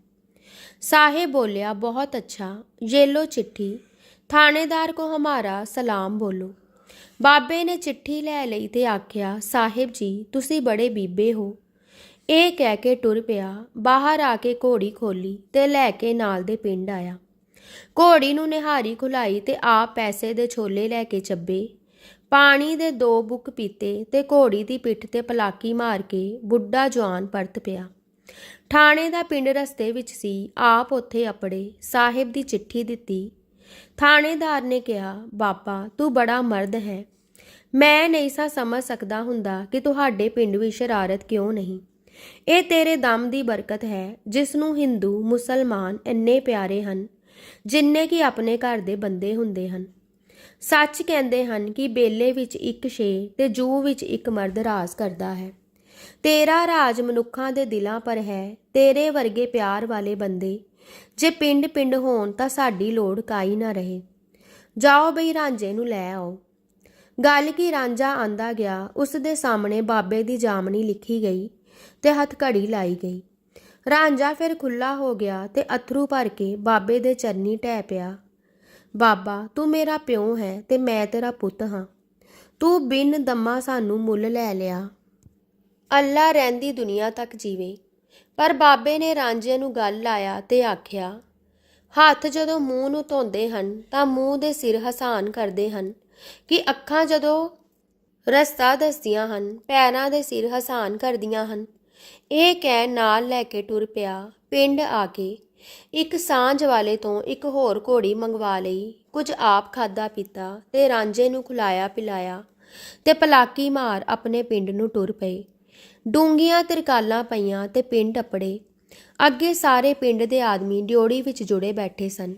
ਸਾਹਿਬ ਬੋਲਿਆ, ਬਹੁਤ ਅੱਛਾ। ਜੇਲੋ ਚਿੱਠੀ। ਥਾਣੇਦਾਰ ਕੋ ਹਮਾਰਾ ਸਲਾਮ ਬੋਲੋ। ਬਾਬੇ ਨੇ ਚਿੱਠੀ ਲੈ ਲਈ ਤੇ ਆਖਿਆ, ਸਾਹਿਬ ਜੀ, ਤੁਸੀਂ ਬੜੇ ਬੀਬੇ ਹੋ। ਇਹ ਕਹਿ ਕੇ ਟੁਰ ਪਿਆ। ਬਾਹਰ ਆ ਕੇ ਘੋੜੀ ਖੋਲੀ ਤੇ ਲੈ ਕੇ ਨਾਲ ਦੇ ਪਿੰਡ ਆਇਆ। ਘੋੜੀ ਨੂੰ ਨਿਹਾਰੀ ਖੁਲਾਈ ਤੇ ਆਪ ਪੈਸੇ ਦੇ ਛੋਲੇ ਲੈ ਕੇ ਚੱਬੇ। ਪਾਣੀ ਦੇ ਦੋ ਬੁੱਕ ਪੀਤੇ ਤੇ ਘੋੜੀ ਦੀ ਪਿੱਠ ਤੇ ਪਲਾਕੀ ਮਾਰ ਕੇ ਬੁੱਢਾ ਜਵਾਨ ਪਰਤ ਪਿਆ। ਥਾਣੇ ਦਾ ਪਿੰਡ ਰਸਤੇ ਵਿੱਚ ਸੀ, ਆਪ ਉੱਥੇ ਅਪੜੇ ਸਾਹਿਬ ਦੀ ਚਿੱਠੀ ਦਿੱਤੀ। ਥਾਣੇਦਾਰ ਨੇ ਕਿਹਾ, ਬਾਬਾ, ਤੂੰ ਬੜਾ ਮਰਦ ਹੈ। ਮੈਂ ਨਹੀਂ ਸਾ ਸਮਝ ਸਕਦਾ ਹੁੰਦਾ ਕਿ ਤੁਹਾਡੇ ਪਿੰਡ ਵਿੱਚ ਸ਼ਰਾਰਤ ਕਿਉਂ ਨਹੀਂ। ਇਹ ਤੇਰੇ ਦਮ ਦੀ ਬਰਕਤ ਹੈ ਜਿਸ ਨੂੰ ਹਿੰਦੂ, ਮੁਸਲਮਾਨ ਇੰਨੇ ਪਿਆਰੇ ਹਨ। ਜਿੰਨੇ ਕਿ ਆਪਣੇ ਘਰ ਦੇ ਬੰਦੇ ਹੁੰਦੇ ਹਨ। ਸੱਚ ਕਹਿੰਦੇ ਹਨ ਕਿ ਬੇਲੇ ਵਿੱਚ ਇੱਕ ਸ਼ੇ ਤੇ ਜੂ ਵਿੱਚ ਇੱਕ ਮਰਦ ਰਾਜ ਕਰਦਾ ਹੈ। ਤੇਰਾ ਰਾਜ ਮਨੁੱਖਾਂ ਦੇ ਦਿਲਾਂ ਪਰ ਹੈ, ਤੇਰੇ ਵਰਗੇ ਪਿਆਰ ਵਾਲੇ ਬੰਦੇ। ਜੇ ਪਿੰਡ ਪਿੰਡ ਹੋਣ ਤਾਂ ਸਾਡੀ ਲੋੜ ਕਾਈ ਨਾ ਰਹੇ। ਜਾਓ ਬਈ ਰਾਂਝੇ ਨੂੰ ਲੈ ਆਓ। ਗੱਲ ਕੀ ਰਾਂਝਾ ਆਂਦਾ ਗਿਆ ਉਸ ਦੇ ਸਾਹਮਣੇ ਬਾਬੇ ਦੀ ਜਾਮਣੀ ਲਿਖੀ ਗਈ ਤੇ ਹੱਥ ਘੜੀ ਲਾਈ ਗਈ। ਰਾਂਝਾ ਫਿਰ ਖੁੱਲਾ ਹੋ ਗਿਆ ਤੇ ਅਥਰੂ ਭਰ ਕੇ ਬਾਬੇ ਦੇ ਚਰਨੀ ਟਹਿ ਪਿਆ। ਬਾਬਾ, ਤੂੰ ਮੇਰਾ ਪਿਓ ਹੈ ਤੇ ਮੈਂ ਤੇਰਾ ਪੁੱਤ ਹਾਂ। ਤੂੰ ਬਿਨ ਦਮਾ ਸਾਨੂੰ ਮੁੱਲ ਲੈ ਲਿਆ। ਅੱਲਾ ਰਹਿੰਦੀ ਦੁਨੀਆ ਤੱਕ ਜੀਵੇ ਪਰ ਬਾਬੇ ਨੇ ਰਾਂਝੇ ਨੂੰ ਗੱਲ ਲਾਇਆ ਤੇ ਆਖਿਆ, ਹੱਥ ਜਦੋਂ ਮੂੰਹ ਨੂੰ ਧੋਂਦੇ ਹਨ ਤਾਂ ਮੂੰਹ ਦੇ ਸਿਰ ਹਸਾਨ ਕਰਦੇ ਹਨ ਕਿ ਅੱਖਾਂ ਜਦੋਂ ਰਸਤਾ ਦੱਸਦੀਆਂ ਹਨ, ਪੈਰਾਂ ਦੇ ਸਿਰ ਹਸਾਨ ਕਰਦੀਆਂ ਹਨ। ਇਹ ਕਹਿ ਨਾਲ ਲੈ ਕੇ ਟੁਰ ਪਿਆ ਪਿੰਡ ਆ ਕੇ। ਇੱਕ ਸਾਂਝ ਵਾਲੇ ਤੋਂ ਇੱਕ ਹੋਰ ਘੋੜੀ ਮੰਗਵਾ ਲਈ। ਕੁਝ ਆਪ ਖਾਦਾ ਪੀਤਾ ਤੇ ਰਾਂਝੇ ਨੂੰ ਖੁਲਾਇਆ ਪਿਲਾਇਆ ਤੇ ਪਲਾਕੀ ਮਾਰ ਆਪਣੇ ਪਿੰਡ ਨੂੰ ਟੁਰ ਪਏ। ਡੂੰਗੀਆਂ ਤਿਰਕਾਲਾਂ ਪਈਆਂ ਤੇ ਪਿੰਡ ਟੱਪੜੇ ਅੱਗੇ ਸਾਰੇ ਪਿੰਡ ਦੇ ਆਦਮੀ ਡਿਓੜੀ ਵਿੱਚ ਜੁੜੇ ਬੈਠੇ ਸਨ।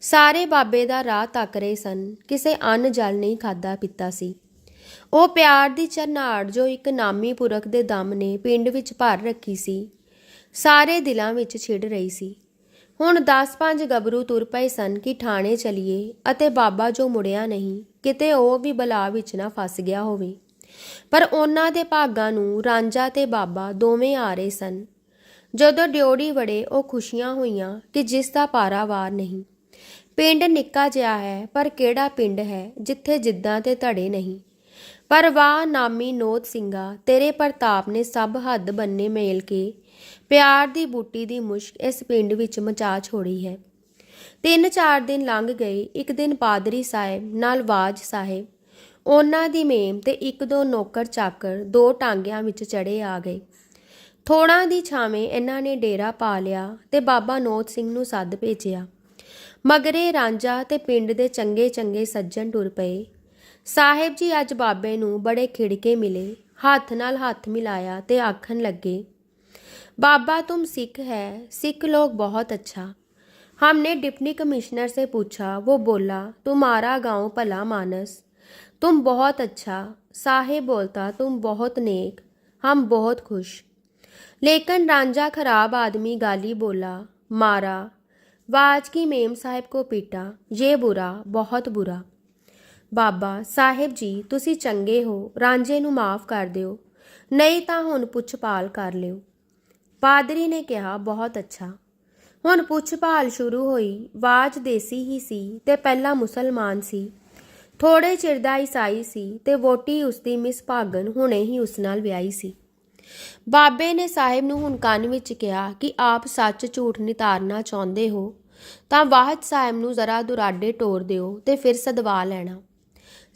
ਸਾਰੇ ਬਾਬੇ ਦਾ ਰਾਹ ਤੱਕ ਰਹੇ ਸਨ। ਕਿਸੇ ਅੰਨ ਜਲ ਨਹੀਂ ਖਾਦਾ ਪੀਤਾ ਸੀ। ਉਹ ਪਿਆਰ ਦੀ ਚਰਨਾੜ ਜੋ ਇੱਕ ਨਾਮੀ ਪੁਰਖ ਦੇ ਦਮ ਨੇ ਪਿੰਡ ਵਿੱਚ ਭਰ ਰੱਖੀ ਸੀ, ਸਾਰੇ ਦਿਲਾਂ ਵਿੱਚ ਛਿੜ ਰਹੀ ਸੀ। ਹੁਣ 10-5 ਗੱਭਰੂ ਤੁਰ ਪਏ ਸਨ ਕਿ ਠਾਣੇ ਚਲੀਏ ਅਤੇ ਬਾਬਾ ਜੋ ਮੁੜਿਆ ਨਹੀਂ, ਕਿਤੇ ਉਹ ਵੀ ਬਲਾ ਵਿੱਚ ਨਾ ਫਸ ਗਿਆ ਹੋਵੇ। ਪਰ ਉਹਨਾਂ ਦੇ ਭਾਗਾਂ ਨੂੰ ਰਾਂਝਾ ਤੇ ਬਾਬਾ ਦੋਵੇਂ ਆ ਰਹੇ ਸਨ। ਜਦੋਂ ਡਿਓੜੀ ਵੜੇ, ਉਹ ਖੁਸ਼ੀਆਂ ਹੋਈਆਂ ਕਿ ਜਿਸ ਦਾ ਪਾਰਾਵਾਰ ਨਹੀਂ। ਪਿੰਡ ਨਿੱਕਾ ਜਿਹਾ ਹੈ, ਪਰ ਕਿਹੜਾ ਪਿੰਡ ਹੈ ਜਿੱਥੇ ਜਿੱਦਾਂ ਤੇ ਧੜੇ ਨਹੀਂ। ਪਰ ਵਾਹ ਨਾਮੀ ਨੋਤ ਸਿੰਘਾ, ਤੇਰੇ ਪ੍ਰਤਾਪ ਨੇ ਸਭ ਹੱਦ ਬੰਨੇ ਮੇਲ ਕੇ, ਪਿਆਰ ਦੀ ਬੂਟੀ ਦੀ ਮੁਸ਼ਕ ਇਸ ਪਿੰਡ ਵਿੱਚ ਮਚਾ ਛੋੜੀ ਹੈ। ਤਿੰਨ ਚਾਰ ਦਿਨ ਲੰਘ ਗਏ, ਇੱਕ ਦਿਨ ਪਾਦਰੀ ਸਾਹਿਬ ਨਾਲ ਬਾਜ ਸਾਹਿਬ। ਉਹਨਾਂ ਦੀ ਮੇਮ ਤੇ ਇੱਕ ਦੋ ਨੌਕਰ ਚਾਕਰ ਦੋ ਟਾਂਗਿਆਂ ਵਿੱਚ ਚੜੇ ਆ ਗਏ। ਥੋੜਾਂ ਦੀ ਛਾਵੇਂ ਇਹਨਾਂ ਨੇ ਡੇਰਾ ਪਾ ਲਿਆ ਤੇ ਬਾਬਾ ਨੋਤ ਸਿੰਘ ਨੂੰ ਸੱਦ ਭੇਜਿਆ। ਮਗਰੇ ਰਾਂਝਾ ਤੇ ਪਿੰਡ ਦੇ ਚੰਗੇ ਚੰਗੇ ਸੱਜਣ ਟੁਰ ਪਏ। ਸਾਹਿਬ ਜੀ ਅੱਜ ਬਾਬੇ ਨੂੰ ਬੜੇ ਖਿੜਕੇ ਮਿਲੇ ਹੱਥ ਨਾਲ ਹੱਥ ਮਿਲਾਇਆ ਤੇ ਆਖਣ ਲੱਗੇ बाबा तुम सिख है सिख लोग बहुत अच्छा हमने डिप्टी कमिश्नर से पूछा वो बोला तुम्हारा गांव भला मानस तुम बहुत अच्छा साहेब बोलता तुम बहुत नेक हम बहुत खुश लेकिन रांझा खराब आदमी गाली बोला मारा वाज की मेम साहब को पीटा ये बुरा बहुत बुरा ਬਾਬਾ ਸਾਹਿਬ ਜੀ, ਤੁਸੀਂ ਚੰਗੇ ਹੋ, ਰਾਂਝੇ ਨੂੰ ਮਾਫ ਕਰ ਦਿਓ। ਨਹੀਂ ਤਾਂ ਹੁਣ ਪੁੱਛ-ਪਾਲ ਕਰ ਲਿਓ। ਪਾਦਰੀ ਨੇ ਕਿਹਾ, ਬਹੁਤ ਅੱਛਾ। ਹੁਣ ਪੁੱਛ-ਭਾਲ ਸ਼ੁਰੂ ਹੋਈ ਬਾਜ ਦੇਸੀ ਹੀ ਸੀ ਤੇ ਪਹਿਲਾਂ ਮੁਸਲਮਾਨ ਸੀ। ਥੋੜੇ ਚਿਰ ਦਾ ਈਸਾਈ ਸੀ ਤੇ ਵੋਟੀ ਉਸ ਦੀ ਮਿਸ ਭਾਗਨ ਹੁਣੇ ਹੀ ਉਸ ਨਾਲ ਵਿਆਹੀ ਸੀ। ਬਾਬੇ ਨੇ ਸਾਹਿਬ ਨੂੰ ਹੁਣ ਕੰਨ ਵਿੱਚ ਕਿਹਾ ਕਿ ਆਪ ਸੱਚ ਝੂਠ ਨਿਤਾਰਨਾ ਚਾਹੁੰਦੇ ਹੋ, ਤਾਂ ਵਾਹਦ ਸਾਹਿਬ ਨੂੰ ਜ਼ਰਾ ਦੁਰਾਡੇ ਟੋਰ ਦਿਓ ਤੇ ਫਿਰ ਸਦਵਾ ਲੈਣਾ।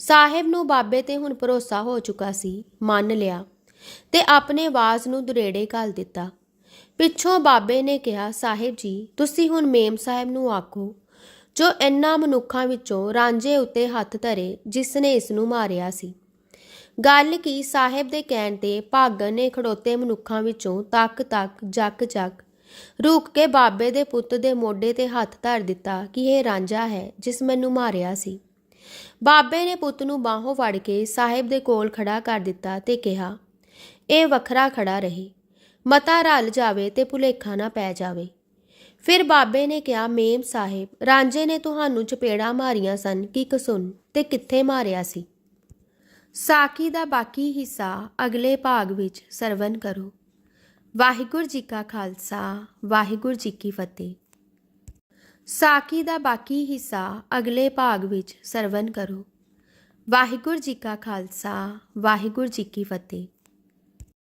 ਸਾਹਿਬ ਨੂੰ ਬਾਬੇ ਤੇ ਹੁਣ ਭਰੋਸਾ ਹੋ ਚੁੱਕਾ ਸੀ, ਮੰਨ ਲਿਆ ਤੇ ਆਪਣੇ ਆਵਾਜ਼ ਨੂੰ ਦੁਰੇੜੇ ਘੱਲ ਦਿੱਤਾ। ਪਿੱਛੋਂ ਬਾਬੇ ਨੇ ਕਿਹਾ, ਸਾਹਿਬ ਜੀ, ਤੁਸੀਂ ਹੁਣ ਮੇਮ ਸਾਹਿਬ ਨੂੰ ਆਖੋ, ਜੋ ਇੰਨਾ ਮਨੁੱਖਾਂ ਵਿੱਚੋਂ ਰਾਂਝੇ ਉੱਤੇ ਹੱਥ ਧਰੇ, ਜਿਸ ਨੇ ਇਸ ਨੂੰ ਮਾਰਿਆ ਸੀ। ਗੱਲ ਕੀ, ਸਾਹਿਬ ਦੇ ਕਹਿਣ ਤੇ ਭਾਗਨ ਨੇ ਖੜੋਤੇ ਮਨੁੱਖਾਂ ਵਿੱਚੋਂ ਤੱਕ ਤੱਕ ਜੱਕ ਜੱਕ ਰੁਕ ਕੇ ਬਾਬੇ ਦੇ ਪੁੱਤ ਦੇ ਮੋਢੇ ਤੇ ਹੱਥ ਧਰ ਦਿੱਤਾ ਕਿ ਇਹ ਰਾਂਝਾ ਹੈ, ਜਿਸ ਮੈਨੂੰ ਮਾਰਿਆ ਸੀ। ਬਾਬੇ ਨੇ ਪੁੱਤ ਨੂੰ ਬਾਹੋਂ ਫੜ ਕੇ ਸਾਹਿਬ ਦੇ ਕੋਲ ਖੜਾ ਕਰ ਦਿੱਤਾ ਤੇ ਕਿਹਾ, ਇਹ ਵੱਖਰਾ ਖੜਾ ਰਹੇ, ਮਤਾ ਰਲ ਜਾਵੇ ਤੇ ਭੁਲੇਖਾ ਨਾ ਪੈ ਜਾਵੇ ਫਿਰ ਬਾਬੇ ਨੇ ਕਿਹਾ, ਮੇਮ ਸਾਹਿਬ, ਰਾਂਝੇ ਨੇ ਤੁਹਾਨੂੰ ਚਪੇੜਾ ਮਾਰੀਆਂ ਸਨ, ਕਿ ਕਸੁੰਨ ਤੇ ਕਿੱਥੇ ਮਾਰਿਆ ਸੀ? ਸਾਕੀ ਦਾ ਬਾਕੀ ਹਿੱਸਾ ਅਗਲੇ ਭਾਗ ਵਿੱਚ ਸਰਵਨ ਕਰੋ। ਵਾਹਿਗੁਰੂ ਜੀ ਕਾ ਖਾਲਸਾ, ਵਾਹਿਗੁਰੂ ਜੀ ਕੀ ਫਤਿਹ। ਸਾਕੀ ਦਾ ਬਾਕੀ ਹਿੱਸਾ ਅਗਲੇ ਭਾਗ ਵਿੱਚ ਸਰਵਨ ਕਰੋ। ਵਾਹਿਗੁਰੂ ਜੀ ਕਾ ਖਾਲਸਾ, ਵਾਹਿਗੁਰੂ ਜੀ ਕੀ ਫਤਿਹ।